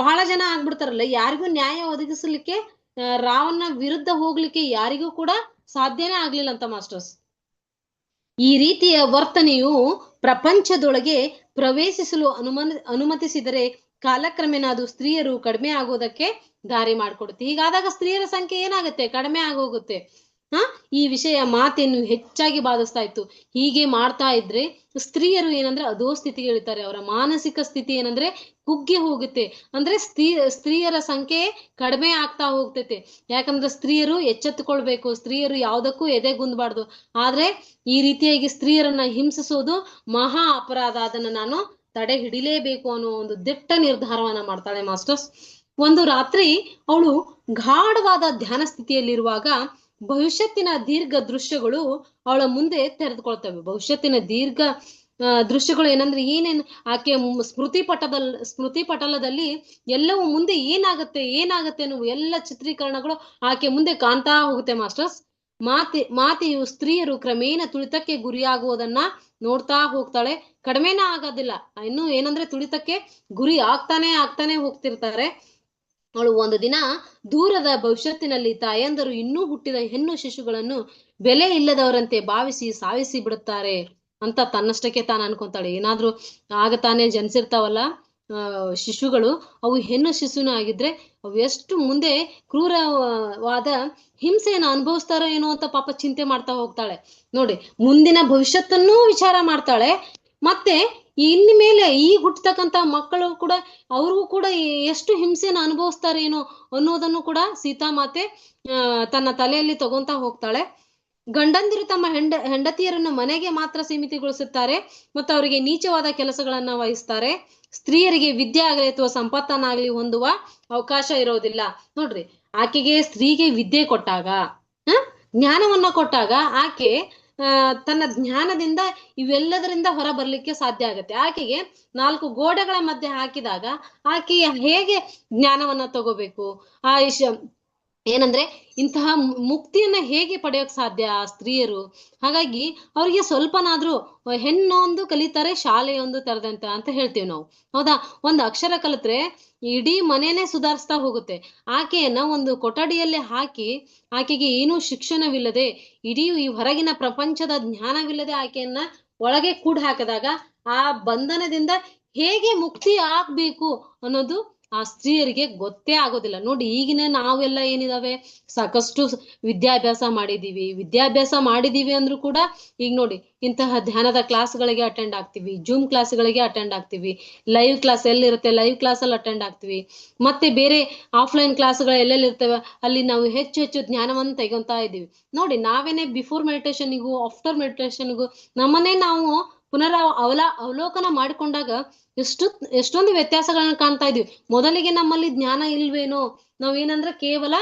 ಬಹಳ ಜನ ಆಗ್ಬಿಡ್ತಾರಲ್ಲ, ಯಾರಿಗೂ ನ್ಯಾಯ ಒದಗಿಸಲಿಕ್ಕೆ ರಾವಣ ವಿರುದ್ಧ ಹೋಗ್ಲಿಕ್ಕೆ ಯಾರಿಗೂ ಕೂಡ ಸಾಧ್ಯನೇ ಆಗ್ಲಿಲ್ಲ ಅಂತ ಮಾಸ್ಟರ್ಸ್. ಈ ರೀತಿಯ ವರ್ತನೆಯು ಪ್ರಪಂಚದೊಳಗೆ ಪ್ರವೇಶಿಸಲು ಅನುಮನ್ ಅನುಮತಿಸಿದರೆ ಕಾಲಕ್ರಮೇಣ ಅದು ಸ್ತ್ರೀಯರು ಕಡಿಮೆ ಆಗೋದಕ್ಕೆ ದಾರಿ ಮಾಡಿಕೊಡುತ್ತೆ. ಹೀಗಾದಾಗ ಸ್ತ್ರೀಯರ ಸಂಖ್ಯೆ ಏನಾಗುತ್ತೆ? ಕಡಿಮೆ ಆಗೋಗುತ್ತೆ. ಈ ವಿಷಯ ಮಾತೇನು ಹೆಚ್ಚಾಗಿ ಬಾಧಿಸ್ತಾ ಇತ್ತು. ಹೀಗೆ ಮಾಡ್ತಾ ಇದ್ರೆ ಸ್ತ್ರೀಯರು ಏನಂದ್ರೆ ಅದೋ ಸ್ಥಿತಿಗೆ ಇಳಿತಾರೆ. ಅವರ ಮಾನಸಿಕ ಸ್ಥಿತಿ ಏನಂದ್ರೆ ಕುಗ್ಗಿ ಹೋಗುತ್ತೆ. ಅಂದ್ರೆ ಸ್ತ್ರೀ, ಸ್ತ್ರೀಯರ ಸಂಖ್ಯೆ ಕಡಿಮೆ ಆಗ್ತಾ ಹೋಗ್ತೈತೆ. ಯಾಕಂದ್ರೆ ಸ್ತ್ರೀಯರು ಎಚ್ಚೆತ್ತುಕೊಳ್ಬೇಕು. ಸ್ತ್ರೀಯರು ಯಾವ್ದಕ್ಕೂ ಎದೆಗುಂದಬಾರ್ದು ಆದ್ರೆ ಈ ರೀತಿಯಾಗಿ ಸ್ತ್ರೀಯರನ್ನ ಹಿಂಸಿಸೋದು ಮಹಾ ಅಪರಾಧ. ಅದನ್ನ ನಾನು ತಡೆ ಹಿಡಿಲೇಬೇಕು ಅನ್ನೋ ಒಂದು ದಿಟ್ಟ ನಿರ್ಧಾರವನ್ನ ಮಾಡ್ತಾಳೆ ಮಾಸ್ಟರ್ಸ್. ಒಂದು ರಾತ್ರಿ ಅವಳು ಗಾಢವಾದ ಧ್ಯಾನ ಸ್ಥಿತಿಯಲ್ಲಿರುವಾಗ ಭವಿಷ್ಯತ್ತಿನ ದೀರ್ಘ ದೃಶ್ಯಗಳು ಅವಳ ಮುಂದೆ ತೆರೆದುಕೊಳ್ತವೆ. ಭವಿಷ್ಯತ್ತಿನ ದೀರ್ಘ ದೃಶ್ಯಗಳು ಏನಂದ್ರೆ ಏನೇನ್ ಆಕೆ ಸ್ಮೃತಿ ಪಟದಲ್, ಸ್ಮೃತಿ ಪಟಲದಲ್ಲಿ ಎಲ್ಲವೂ ಮುಂದೆ ಏನಾಗತ್ತೆ ಏನಾಗತ್ತೆ ಅನ್ನುವ ಎಲ್ಲ ಚಿತ್ರೀಕರಣಗಳು ಆಕೆ ಮುಂದೆ ಕಾಣ್ತಾ ಹೋಗುತ್ತೆ ಮಾಸ್ಟರ್ಸ್. ಮಾತೆ, ಮಾತೆಯು ಸ್ತ್ರೀಯರು ಕ್ರಮೇಣ ತುಳಿತಕ್ಕೆ ಗುರಿಯಾಗುವುದನ್ನ ನೋಡ್ತಾ ಹೋಗ್ತಾಳೆ. ಕಡಿಮೆನ ಆಗೋದಿಲ್ಲ. ಇನ್ನು ಏನಂದ್ರೆ ತುಳಿತಕ್ಕೆ ಗುರಿ ಆಗ್ತಾನೆ ಆಗ್ತಾನೆ ಹೋಗ್ತಿರ್ತಾರೆ. ಅವಳು ಒಂದು ದಿನ ದೂರದ ಭವಿಷ್ಯತ್ತಿನಲ್ಲಿ ತಾಯಂದರು ಇನ್ನೂ ಹುಟ್ಟಿದ ಹೆಣ್ಣು ಶಿಶುಗಳನ್ನು ಬೆಲೆ ಇಲ್ಲದವರಂತೆ ಭಾವಿಸಿ ಸಾವಿಸಿ ಬಿಡುತ್ತಾರೆ ಅಂತ ತನ್ನಷ್ಟಕ್ಕೆ ತಾನು ಅನ್ಕೊಂತಾಳೆ. ಏನಾದ್ರೂ ಆಗ ತಾನೇ ಜನಿಸಿರ್ತಾವಲ್ಲ ಶಿಶುಗಳು, ಅವು ಹೆಣ್ಣು ಶಿಶುನ ಆಗಿದ್ರೆ ಅವು ಎಷ್ಟು ಮುಂದೆ ಕ್ರೂರವಾದ ಹಿಂಸೆಯನ್ನು ಅನುಭವಿಸ್ತಾರೋ ಏನೋ ಅಂತ ಪಾಪ ಚಿಂತೆ ಮಾಡ್ತಾ ಹೋಗ್ತಾಳೆ. ನೋಡಿ, ಮುಂದಿನ ಭವಿಷ್ಯತ್ತನ್ನೂ ವಿಚಾರ ಮಾಡ್ತಾಳೆ, ಮತ್ತೆ ಇನ್ನು ಮೇಲೆ ಈಗ ಹುಟ್ಟತಕ್ಕಂತ ಮಕ್ಕಳು ಕೂಡ ಅವ್ರಿಗೂ ಕೂಡ ಎಷ್ಟು ಹಿಂಸೆನ ಅನುಭವಿಸ್ತಾರೇನೋ ಅನ್ನೋದನ್ನು ಕೂಡ ಸೀತಾಮಾತೆ ತನ್ನ ತಲೆಯಲ್ಲಿ ತಗೊಂತಾ ಹೋಗ್ತಾಳೆ. ಗಂಡಂದಿರು ತಮ್ಮ ಹೆಂಡ, ಹೆಂಡತಿಯರನ್ನು ಮನೆಗೆ ಮಾತ್ರ ಸೀಮಿತಗೊಳಿಸುತ್ತಾರೆ ಮತ್ತು ಅವರಿಗೆ ನೀಚವಾದ ಕೆಲಸಗಳನ್ನ ವಹಿಸ್ತಾರೆ. ಸ್ತ್ರೀಯರಿಗೆ ವಿದ್ಯೆ ಆಗಲಿ ಅಥವಾ ಸಂಪತ್ತನ್ನಾಗ್ಲಿ ಹೊಂದುವ ಅವಕಾಶ ಇರೋದಿಲ್ಲ. ನೋಡ್ರಿ, ಆಕೆಗೆ ಸ್ತ್ರೀಗೆ ವಿದ್ಯೆ ಕೊಟ್ಟಾಗ, ಹ? ಜ್ಞಾನವನ್ನ ಕೊಟ್ಟಾಗ ಆಕೆ ತನ್ನ ಜ್ಞಾನದಿಂದ ಇವೆಲ್ಲದರಿಂದ ಹೊರ ಬರ್ಲಿಕ್ಕೆ ಸಾಧ್ಯ ಆಗತ್ತೆ. ಆಕೆಗೆ ನಾಲ್ಕು ಗೋಡೆಗಳ ಮಧ್ಯೆ ಹಾಕಿದಾಗ ಆಕೆ ಹೇಗೆ ಜ್ಞಾನವನ್ನ ತಗೋಬೇಕು? ಆ ಏನಂದ್ರೆ ಇಂತಹ ಮುಕ್ತಿಯನ್ನ ಹೇಗೆ ಪಡೆಯೋಕ್ ಸಾಧ್ಯ ಆ ಸ್ತ್ರೀಯರು? ಹಾಗಾಗಿ ಅವ್ರಿಗೆ ಸ್ವಲ್ಪನಾದ್ರೂ ಹೆಣ್ಣೊಂದು ಕಲಿತಾರೆ ಶಾಲೆಯೊಂದು ತರದಂತ ಅಂತ ಹೇಳ್ತೀವಿ ನಾವು. ಹೌದಾ? ಒಂದು ಅಕ್ಷರ ಕಲಿತ್ರೆ ಇಡೀ ಮನೇನೆ ಸುಧಾರಿಸ್ತಾ ಹೋಗುತ್ತೆ. ಆಕೆಯನ್ನ ಒಂದು ಕೊಠಡಿಯಲ್ಲಿ ಹಾಕಿ ಆಕೆಗೆ ಏನೂ ಶಿಕ್ಷಣವಿಲ್ಲದೆ, ಇಡೀ ಈ ಹೊರಗಿನ ಪ್ರಪಂಚದ ಜ್ಞಾನವಿಲ್ಲದೆ ಆಕೆಯನ್ನ ಒಳಗೆ ಕೂಡ ಹಾಕಿದಾಗ ಆ ಬಂಧನದಿಂದ ಹೇಗೆ ಮುಕ್ತಿ ಆಗ್ಬೇಕು ಅನ್ನೋದು ಆ ಸ್ತ್ರೀಯರಿಗೆ ಗೊತ್ತೇ ಆಗೋದಿಲ್ಲ. ನೋಡಿ, ಈಗಿನ ನಾವೆಲ್ಲ ಏನಿದಾವೆ? ಸಾಕಷ್ಟು ವಿದ್ಯಾಭ್ಯಾಸ ಮಾಡಿದೀವಿ. ವಿದ್ಯಾಭ್ಯಾಸ ಮಾಡಿದೀವಿ ಅಂದ್ರೂ ಕೂಡ, ಈಗ ನೋಡಿ, ಇಂತಹ ಧ್ಯಾನದ ಕ್ಲಾಸ್ಗಳಿಗೆ ಅಟೆಂಡ್ ಆಗ್ತೀವಿ. ಜೂಮ್ ಕ್ಲಾಸ್ಗಳಿಗೆ ಅಟೆಂಡ್ ಆಗ್ತೀವಿ. ಲೈವ್ ಕ್ಲಾಸ್ ಎಲ್ಲಿರುತ್ತೆ? ಲೈವ್ ಕ್ಲಾಸಲ್ಲಿ ಅಟೆಂಡ್ ಆಗ್ತೀವಿ. ಮತ್ತೆ ಬೇರೆ ಆಫ್ಲೈನ್ ಕ್ಲಾಸ್ಗಳು ಎಲ್ಲೆಲ್ಲಿ ಇರ್ತವೆ? ಅಲ್ಲಿ ನಾವು ಹೆಚ್ಚು ಹೆಚ್ಚು ಜ್ಞಾನವನ್ನು ತೆಗೊಂತಾ ಇದ್ದೀವಿ ನೋಡಿ, ನಾವೇನೆ ಬಿಫೋರ್ ಮೆಡಿಟೇಷನ್ಗೂ ಆಫ್ಟರ್ ಮೆಡಿಟೇಷನ್ಗೂ ನಮ್ಮನ್ನೇ ನಾವು ಪುನರ ಅವಲ ಅವಲೋಕನ ಮಾಡಿಕೊಂಡಾಗ ಎಷ್ಟು ಎಷ್ಟೊಂದು ವ್ಯತ್ಯಾಸಗಳನ್ನ ಕಾಣ್ತಾ ಇದೀವಿ. ಮೊದಲಿಗೆ ನಮ್ಮಲ್ಲಿ ಜ್ಞಾನ ಇಲ್ವೇನೋ? ನಾವೇನಂದ್ರೆ ಕೇವಲ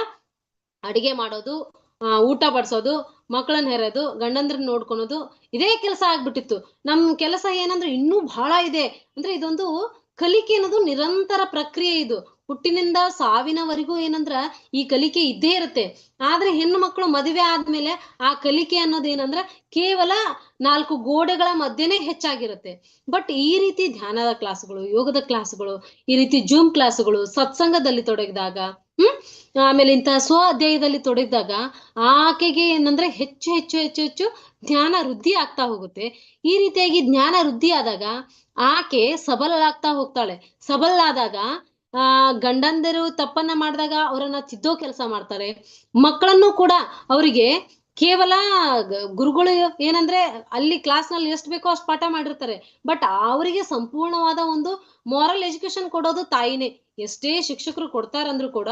ಅಡಿಗೆ ಮಾಡೋದು ಆ, ಊಟ ಬಡಿಸೋದು ಮಕ್ಕಳನ್ನ ಹೆರೋದು ಗಂಡಂದ್ರನ್ನ ನೋಡ್ಕೊಳೋದು ಇದೇ ಕೆಲಸ ಆಗ್ಬಿಟ್ಟಿತ್ತು. ನಮ್ ಕೆಲಸ ಏನಂದ್ರೆ ಇನ್ನೂ ಬಹಳ ಇದೆ. ಅಂದ್ರೆ ಇದೊಂದು ಕಲಿಕೆ ಅನ್ನೋದು ನಿರಂತರ ಪ್ರಕ್ರಿಯೆ ಇದು. ಹುಟ್ಟಿನಿಂದ ಸಾವಿನವರೆಗೂ ಏನಂದ್ರ ಈ ಕಲಿಕೆ ಇದ್ದೇ ಇರುತ್ತೆ. ಆದ್ರೆ ಹೆಣ್ಣು ಮಕ್ಕಳು ಮದುವೆ ಆದ್ಮೇಲೆ ಆ ಕಲಿಕೆ ಅನ್ನೋದೇನಂದ್ರ ಕೇವಲ ನಾಲ್ಕು ಗೋಡೆಗಳ ಮಧ್ಯೆನೆ ಹೆಚ್ಚಾಗಿರುತ್ತೆ. ಬಟ್ ಈ ರೀತಿ ಧ್ಯಾನದ ಕ್ಲಾಸ್ಗಳು, ಯೋಗದ ಕ್ಲಾಸ್ಗಳು, ಈ ರೀತಿ ಜೂಮ್ ಕ್ಲಾಸ್ಗಳು, ಸತ್ಸಂಗದಲ್ಲಿ ತೊಡಗಿದಾಗ, ಹ್ಮ್, ಆಮೇಲೆ ಇಂತಹ ಸ್ವ ಅಧ್ಯಾಯದಲ್ಲಿ ತೊಡಗಿದಾಗ ಆಕೆಗೆ ಏನಂದ್ರೆ ಹೆಚ್ಚು ಹೆಚ್ಚು ಹೆಚ್ಚು ಹೆಚ್ಚು ಜ್ಞಾನ ವೃದ್ಧಿ ಆಗ್ತಾ ಹೋಗುತ್ತೆ. ಈ ರೀತಿಯಾಗಿ ಜ್ಞಾನ ವೃದ್ಧಿ ಆದಾಗ ಆಕೆ ಸಬಲಳಾಗ್ತಾ ಹೋಗ್ತಾಳೆ. ಸಬಲಳಾದಾಗ ಆ, ಗಂಡಂದಿರು ತಪ್ಪನ್ನ ಮಾಡಿದಾಗ ಅವರನ್ನ ತಿದ್ದೋ ಕೆಲಸ ಮಾಡ್ತಾರೆ. ಮಕ್ಕಳನ್ನು ಕೂಡ ಅವರಿಗೆ ಕೇವಲ ಗುರುಗಳು ಏನಂದ್ರೆ ಅಲ್ಲಿ ಕ್ಲಾಸ್ನಲ್ಲಿ ಎಷ್ಟು ಬೇಕೋ ಅಷ್ಟು ಪಾಠ ಮಾಡಿರ್ತಾರೆ. ಬಟ್ ಅವರಿಗೆ ಸಂಪೂರ್ಣವಾದ ಒಂದು ಮಾರಲ್ ಎಜುಕೇಶನ್ ಕೊಡೋದು ತಾಯಿನೇ. ಎಷ್ಟೇ ಶಿಕ್ಷಕರು ಕೊಡ್ತಾರಂದ್ರು ಕೂಡ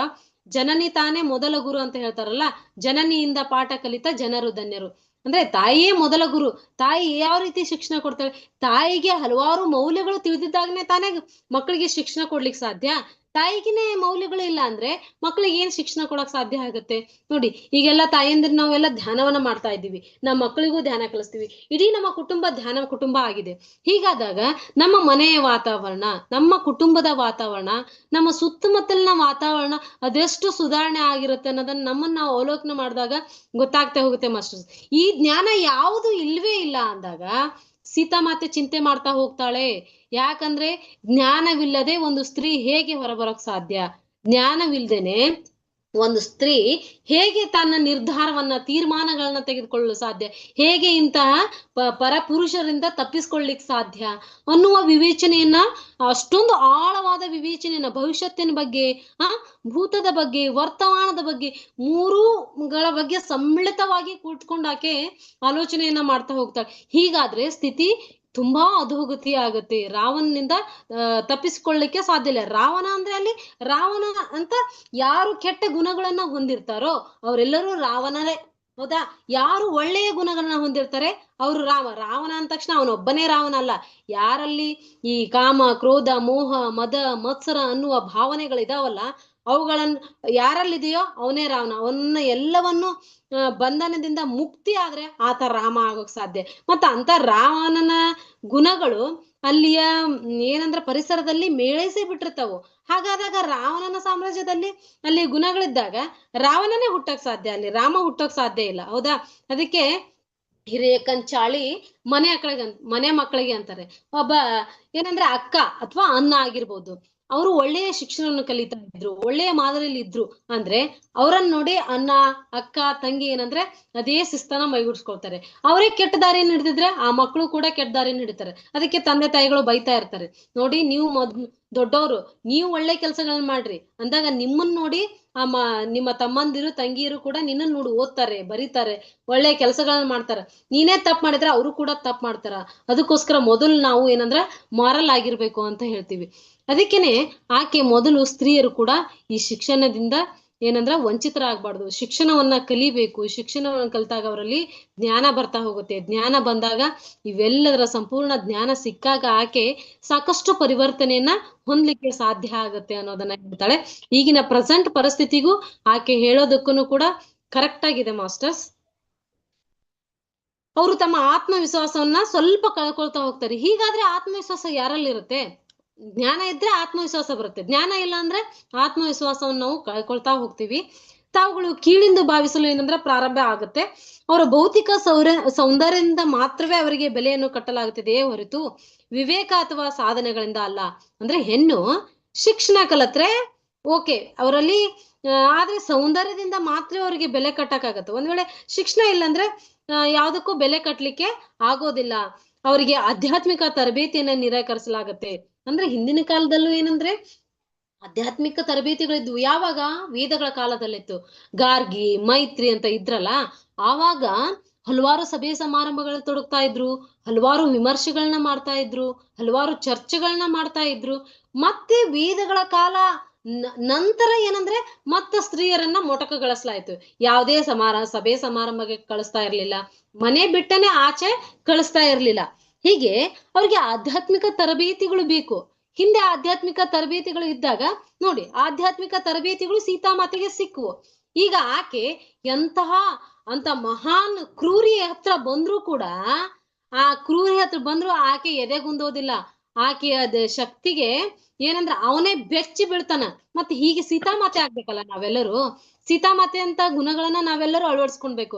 ಜನನಿ ತಾನೇ ಮೊದಲ ಗುರು ಅಂತ ಹೇಳ್ತಾರಲ್ಲ, ಜನನಿಯಿಂದ ಪಾಠ ಕಲಿತ ಜನರು ಧನ್ಯರು. ಅಂದ್ರೆ ತಾಯಿಯೇ ಮೊದಲ ಗುರು. ತಾಯಿ ಯಾವ ರೀತಿ ಶಿಕ್ಷಣ ಕೊಡ್ತಾಳೆ? ತಾಯಿಗೆ ಹಲವಾರು ಮೌಲ್ಯಗಳು ತಿಳಿದಿದ್ದಾಗನೇ ತಾನೇ ಮಕ್ಕಳಿಗೆ ಶಿಕ್ಷಣ ಕೊಡ್ಲಿಕ್ಕೆ ಸಾಧ್ಯ. ತಾಯಿಗಿನೇ ಮೌಲ್ಯಗಳು ಇಲ್ಲ ಅಂದ್ರೆ ಮಕ್ಳಿಗೆ ಏನ್ ಶಿಕ್ಷಣ ಕೊಡಕ್ ಸಾಧ್ಯ ಆಗುತ್ತೆ? ನೋಡಿ, ಈಗೆಲ್ಲ ತಾಯಂದಿರು ನಾವೆಲ್ಲ ಧ್ಯಾನವನ್ನ ಮಾಡ್ತಾ ಇದ್ದೀವಿ. ನಮ್ಮ ಮಕ್ಕಳಿಗೂ ಧ್ಯಾನ ಕಲಿಸ್ತೀವಿ. ಇಡೀ ನಮ್ಮ ಕುಟುಂಬ ಧ್ಯಾನ ಕುಟುಂಬ ಆಗಿದೆ. ಹೀಗಾದಾಗ ನಮ್ಮ ಮನೆಯ ವಾತಾವರಣ, ನಮ್ಮ ಕುಟುಂಬದ ವಾತಾವರಣ, ನಮ್ಮ ಸುತ್ತಮುತ್ತಲಿನ ವಾತಾವರಣ ಅದೆಷ್ಟು ಸುಧಾರಣೆ ಆಗಿರುತ್ತೆ ಅನ್ನೋದನ್ನ ನಮ್ಮನ್ನ ನಾವು ಅವಲೋಕನ ಮಾಡಿದಾಗ ಗೊತ್ತಾಗ್ತಾ ಹೋಗುತ್ತೆ ಮಾಸ್ಟರ್ಸ್. ಈ ಜ್ಞಾನ ಯಾವುದು ಇಲ್ವೇ ಇಲ್ಲ ಅಂದಾಗ ಸೀತಾಮಾತೆ ಚಿಂತೆ ಮಾಡ್ತಾ ಹೋಗ್ತಾಳೆ. ಯಾಕಂದ್ರೆ ಜ್ಞಾನವಿಲ್ಲದೆ ಒಂದು ಸ್ತ್ರೀ ಹೇಗೆ ಹೊರಬರಕ್ ಸಾಧ್ಯ? ಜ್ಞಾನವಿಲ್ದೇನೆ ಒಂದು ಸ್ತ್ರೀ ಹೇಗೆ ತನ್ನ ನಿರ್ಧಾರವನ್ನ, ತೀರ್ಮಾನಗಳನ್ನ ತೆಗೆದುಕೊಳ್ಳಲು ಸಾಧ್ಯ? ಹೇಗೆ ಇಂತಹ ಪರಪುರುಷರಿಂದ ತಪ್ಪಿಸ್ಕೊಳ್ಳಿಕ್ ಸಾಧ್ಯ? ಅನ್ನುವ ವಿವೇಚನೆಯನ್ನ, ಅಷ್ಟೊಂದು ಆಳವಾದ ವಿವೇಚನೆಯನ್ನ ಭವಿಷ್ಯತ್ತಿನ ಬಗ್ಗೆ, ಆ, ಭೂತದ ಬಗ್ಗೆ, ವರ್ತಮಾನದ ಬಗ್ಗೆ ಮೂರುಗಳ ಬಗ್ಗೆ ಸಮ್ಮಿಳಿತವಾಗಿ ಕೂತ್ಕೊಂಡಾಕೆ ಆಲೋಚನೆಯನ್ನ ಮಾಡ್ತಾ ಹೋಗ್ತಾಳೆ. ಹೀಗಾದ್ರೆ ಸ್ಥಿತಿ ತುಂಬಾ ಅಧೋಗತಿ ಆಗುತ್ತೆ. ರಾವಣನಿಂದ ತಪ್ಪಿಸ್ಕೊಳ್ಳಿಕ್ಕೆ ಸಾಧ್ಯ ಇಲ್ಲ. ರಾವಣ ಅಂದ್ರೆ ಅಲ್ಲಿ ರಾವಣ ಅಂತ ಯಾರು ಕೆಟ್ಟ ಗುಣಗಳನ್ನ ಹೊಂದಿರ್ತಾರೋ ಅವರೆಲ್ಲರೂ ರಾವಣನೇ ಹೌದಾ? ಯಾರು ಒಳ್ಳೆಯ ಗುಣಗಳನ್ನ ಹೊಂದಿರ್ತಾರೆ ಅವರು ರಾಮ. ರಾವಣ ಅಂದ ತಕ್ಷಣ ಅವನೊಬ್ಬನೇ ರಾವಣ ಅಲ್ಲ. ಯಾರಲ್ಲಿ ಈ ಕಾಮ, ಕ್ರೋಧ, ಮೋಹ, ಮದ, ಮತ್ಸರ ಅನ್ನುವ ಭಾವನೆಗಳಿದಾವಲ್ಲ ಅವುಗಳನ್ನ ಯಾರಲ್ಲಿದೆಯೋ ಅವನೇ ರಾವಣ. ಅವನ್ನ ಎಲ್ಲವನ್ನು ಬಂಧನದಿಂದ ಮುಕ್ತಿ ಆದ್ರೆ ಆತ ರಾಮ ಆಗೋಕ್ ಸಾಧ್ಯ. ಮತ್ತ ಅಂತ ರಾವಣನ ಗುಣಗಳು ಅಲ್ಲಿಯ, ಏನಂದ್ರ ಪರಿಸರದಲ್ಲಿ ಮೇಳೈಸಿ ಬಿಟ್ಟಿರ್ತಾವು. ಹಾಗಾದಾಗ ರಾವಣನ ಸಾಮ್ರಾಜ್ಯದಲ್ಲಿ ಅಲ್ಲಿ ಗುಣಗಳಿದ್ದಾಗ ರಾವಣನೇ ಹುಟ್ಟಕ್ ಸಾಧ್ಯ ಅಲ್ಲಿ. ರಾಮ ಹುಟ್ಟೋಕ್ ಸಾಧ್ಯ ಇಲ್ಲ. ಹೌದಾ? ಅದಕ್ಕೆ ಹಿರಿಯ ಕಂಚಾಳಿ ಮನೆ ಮಕ್ಕಳಿಗೆ ಮನೆ ಮಕ್ಕಳಿಗೆ ಅಂತಾರೆ. ಒಬ್ಬ, ಏನಂದ್ರೆ ಅಕ್ಕ ಅಥವಾ ಅನ್ನ ಆಗಿರ್ಬೋದು. ಅವರು ಒಳ್ಳೆಯ ಶಿಕ್ಷಣವನ್ನು ಕಲಿತಾ ಇದ್ರು, ಒಳ್ಳೆಯ ಮಾದರಿಯಲ್ಲಿ ಇದ್ರು ಅಂದ್ರೆ ಅವರನ್ನ ನೋಡಿ ಅಣ್ಣ, ಅಕ್ಕ, ತಂಗಿ ಏನಂದ್ರೆ ಅದೇ ಶಿಸ್ತನ ಮೈಗೂಡಿಸ್ಕೊಳ್ತಾರೆ. ಅವರೇ ಕೆಟ್ಟ ದಾರಿಯನ್ನು ಹಿಡಿದಿದ್ರೆ ಆ ಮಕ್ಕಳು ಕೂಡ ಕೆಟ್ಟ ದಾರಿಯನ್ನು ಹಿಡಿತಾರೆ. ಅದಕ್ಕೆ ತಂದೆ ತಾಯಿಗಳು ಬೈತಾ ಇರ್ತಾರೆ. ನೋಡಿ ನೀವು ಮೊದ್ ದೊಡ್ಡವರು ನೀವು ಒಳ್ಳೆ ಕೆಲಸಗಳನ್ನ ಮಾಡ್ರಿ. ಅಂದಾಗ ನಿಮ್ಮನ್ನ ನೋಡಿ ಆ ನಿಮ್ಮ ತಮ್ಮಂದಿರು, ತಂಗಿಯರು ಕೂಡ ನಿನ್ನನ್ನು ನೋಡಿ ಓದ್ತಾರೆ, ಬರೀತಾರೆ, ಒಳ್ಳೆ ಕೆಲಸಗಳನ್ನ ಮಾಡ್ತಾರ. ನೀನೇ ತಪ್ಪು ಮಾಡಿದ್ರೆ ಅವರು ಕೂಡ ತಪ್ಪು ಮಾಡ್ತಾರ. ಅದಕ್ಕೋಸ್ಕರ ಮೊದಲು ನಾವು ಏನಂದ್ರ ಮಾರಲ್ ಆಗಿರ್ಬೇಕು ಅಂತ ಹೇಳ್ತೀವಿ. ಅದಕ್ಕೇನೆ ಆಕೆ ಮೊದಲು ಸ್ತ್ರೀಯರು ಕೂಡ ಈ ಶಿಕ್ಷಣದಿಂದ ಏನಂದ್ರ ವಂಚಿತರಾಗಬಾರ್ದು. ಶಿಕ್ಷಣವನ್ನ ಕಲಿಬೇಕು. ಶಿಕ್ಷಣವನ್ನ ಕಲಿತಾಗ ಅವರಲ್ಲಿ ಜ್ಞಾನ ಬರ್ತಾ ಹೋಗುತ್ತೆ. ಜ್ಞಾನ ಬಂದಾಗ ಇವೆಲ್ಲದರ ಸಂಪೂರ್ಣ ಜ್ಞಾನ ಸಿಕ್ಕಾಗ ಆಕೆ ಸಾಕಷ್ಟು ಪರಿವರ್ತನೆಯನ್ನ ಹೊಂದ್ಲಿಕ್ಕೆ ಸಾಧ್ಯ ಆಗುತ್ತೆ ಅನ್ನೋದನ್ನ ಹೇಳ್ತಾಳೆ. ಈಗಿನ ಪ್ರೆಸೆಂಟ್ ಪರಿಸ್ಥಿತಿಗೂ ಆಕೆ ಹೇಳೋದಕ್ಕೂ ಕೂಡ ಕರೆಕ್ಟ್ ಆಗಿದೆ ಮಾಸ್ಟರ್ಸ್. ಅವರು ತಮ್ಮ ಆತ್ಮವಿಶ್ವಾಸವನ್ನ ಸ್ವಲ್ಪ ಕಳ್ಕೊಳ್ತಾ ಹೋಗ್ತಾರೆ. ಹೀಗಾದ್ರೆ ಆತ್ಮವಿಶ್ವಾಸ ಯಾರಲ್ಲಿರುತ್ತೆ? ಜ್ಞಾನ ಇದ್ರೆ ಆತ್ಮವಿಶ್ವಾಸ ಬರುತ್ತೆ. ಜ್ಞಾನ ಇಲ್ಲ ಅಂದ್ರೆ ಆತ್ಮವಿಶ್ವಾಸವನ್ನು ನಾವು ಕಳ್ಕೊಳ್ತಾ ಹೋಗ್ತೀವಿ. ತಾವುಗಳು ಕೀಳಿಂದು ಭಾವಿಸಲು ಏನಂದ್ರೆ ಪ್ರಾರಂಭ ಆಗುತ್ತೆ. ಅವರ ಭೌತಿಕ ಸೌರ, ಸೌಂದರ್ಯದಿಂದ ಮಾತ್ರವೇ ಅವರಿಗೆ ಬೆಲೆಯನ್ನು ಕಟ್ಟಲಾಗುತ್ತಿದೆಯೇ ಹೊರತು ವಿವೇಕ ಅಥವಾ ಸಾಧನೆಗಳಿಂದ ಅಲ್ಲ. ಅಂದ್ರೆ ಹೆಣ್ಣು ಶಿಕ್ಷಣ ಕಲತ್ರೆ ಓಕೆ, ಅವರಲ್ಲಿ ಆದ್ರೆ ಸೌಂದರ್ಯದಿಂದ ಮಾತ್ರ ಅವರಿಗೆ ಬೆಲೆ ಕಟ್ಟಕ್ಕಾಗತ್ತೆ. ಒಂದ್ ವೇಳೆ ಶಿಕ್ಷಣ ಇಲ್ಲಂದ್ರೆ ಯಾವುದಕ್ಕೂ ಬೆಲೆ ಕಟ್ಟಲಿಕ್ಕೆ ಆಗೋದಿಲ್ಲ. ಅವರಿಗೆ ಆಧ್ಯಾತ್ಮಿಕ ತರಬೇತಿಯನ್ನ ನಿರಾಕರಿಸಲಾಗತ್ತೆ. ಅಂದ್ರೆ ಹಿಂದಿನ ಕಾಲದಲ್ಲೂ ಏನಂದ್ರೆ ಆಧ್ಯಾತ್ಮಿಕ ತರಬೇತಿಗಳಿದ್ವು. ಯಾವಾಗ? ವೇದಗಳ ಕಾಲದಲ್ಲಿತ್ತು. ಗಾರ್ಗಿ, ಮೈತ್ರಿ ಅಂತ ಇದ್ರಲ್ಲ, ಆವಾಗ ಹಲವಾರು ಸಭೆ ಸಮಾರಂಭಗಳಲ್ಲಿ ತೊಡಗ್ತಾ ಇದ್ರು, ಹಲವಾರು ವಿಮರ್ಶೆಗಳನ್ನ ಮಾಡ್ತಾ ಇದ್ರು, ಹಲವಾರು ಚರ್ಚೆಗಳನ್ನ ಮಾಡ್ತಾ ಇದ್ರು. ಮತ್ತೆ ವೇದಗಳ ಕಾಲ ನಂತರ ಏನಂದ್ರೆ ಮತ್ತ ಸ್ತ್ರೀಯರನ್ನ ಮೊಟಕಗೊಳಿಸಲಾಯ್ತು. ಯಾವುದೇ ಸಮಾರ, ಸಭೆ ಸಮಾರಂಭಕ್ಕೆ ಕಳಿಸ್ತಾ ಇರ್ಲಿಲ್ಲ. ಮನೆ ಬಿಟ್ಟನೆ ಆಚೆ ಕಳಿಸ್ತಾ ಇರ್ಲಿಲ್ಲ. ಹೀಗೆ ಅವ್ರಿಗೆ ಆಧ್ಯಾತ್ಮಿಕ ತರಬೇತಿಗಳು ಬೇಕು. ಹಿಂದೆ ಆಧ್ಯಾತ್ಮಿಕ ತರಬೇತಿಗಳು ಇದ್ದಾಗ ನೋಡಿ ಆಧ್ಯಾತ್ಮಿಕ ತರಬೇತಿಗಳು ಸೀತಾಮಾತೆಗೆ ಸಿಕ್ಕುವು ಈಗ ಆಕೆ ಎಂತಹ ಅಂತ ಮಹಾನ್ ಕ್ರೂರಿ ಹತ್ರ ಬಂದ್ರು ಕೂಡ ಆ ಕ್ರೂರಿ ಹತ್ರ ಬಂದ್ರು ಆಕೆ ಎದೆಗುಂದೋದಿಲ್ಲ. ಆಕೆಯ ಅದ ಶಕ್ತಿಗೆ ಏನಂದ್ರ ಅವನೇ ಬೆಚ್ಚಿ ಬೀಳ್ತಾನ. ಮತ್ತೆ ಹೀಗೆ ಸೀತಾಮಾತೆ ಆಗ್ಬೇಕಲ್ಲ ನಾವೆಲ್ಲರೂ. ಸೀತಾಮಾತೆ ಅಂತ ಗುಣಗಳನ್ನ ನಾವೆಲ್ಲರೂ ಅಳವಡಿಸ್ಕೊಳ್ಬೇಕು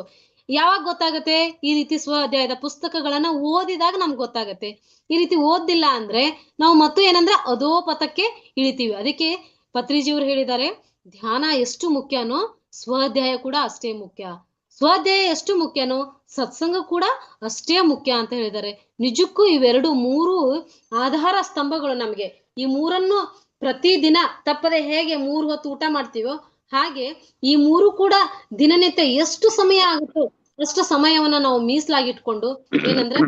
ಯಾವಾಗ ಗೊತ್ತಾಗತ್ತೆ? ಈ ರೀತಿ ಸ್ವ ಅಧ್ಯಾಯದ ಪುಸ್ತಕಗಳನ್ನ ಓದಿದಾಗ ನಮ್ಗೆ ಗೊತ್ತಾಗತ್ತೆ. ಈ ರೀತಿ ಓದಿಲ್ಲ ಅಂದ್ರೆ ನಾವು ಮತ್ತು ಏನಂದ್ರೆ ಅದೋ ಪಥಕ್ಕೆ ಇಳಿತೀವಿ. ಅದಕ್ಕೆ ಪತ್ರಿಜಿಯವರು ಹೇಳಿದ್ದಾರೆ, ಧ್ಯಾನ ಎಷ್ಟು ಮುಖ್ಯನೋ ಸ್ವಾಧ್ಯಾಯ ಕೂಡ ಅಷ್ಟೇ ಮುಖ್ಯ. ಸ್ವಾಧ್ಯಾಯ ಎಷ್ಟು ಮುಖ್ಯನೋ ಸತ್ಸಂಗ ಕೂಡ ಅಷ್ಟೇ ಮುಖ್ಯ ಅಂತ ಹೇಳಿದ್ದಾರೆ. ನಿಜಕ್ಕೂ ಇವೆರಡು ಮೂರು ಆಧಾರ ಸ್ತಂಭಗಳು ನಮ್ಗೆ. ಈ ಮೂರನ್ನು ಪ್ರತಿದಿನ ತಪ್ಪದೆ ಹೇಗೆ ಮೂರು ಹೊತ್ತು ಊಟ ಮಾಡ್ತೀವೋ ಹಾಗೆ ಈ ಮೂರು ಕೂಡ ದಿನನಿತ್ಯ ಎಷ್ಟು ಸಮಯ ಆಗುತ್ತೋ ಅಷ್ಟು ಸಮಯವನ್ನ ನಾವು ಮೀಸಲಾಗಿಟ್ಕೊಂಡು ಏನಂದ್ರೆ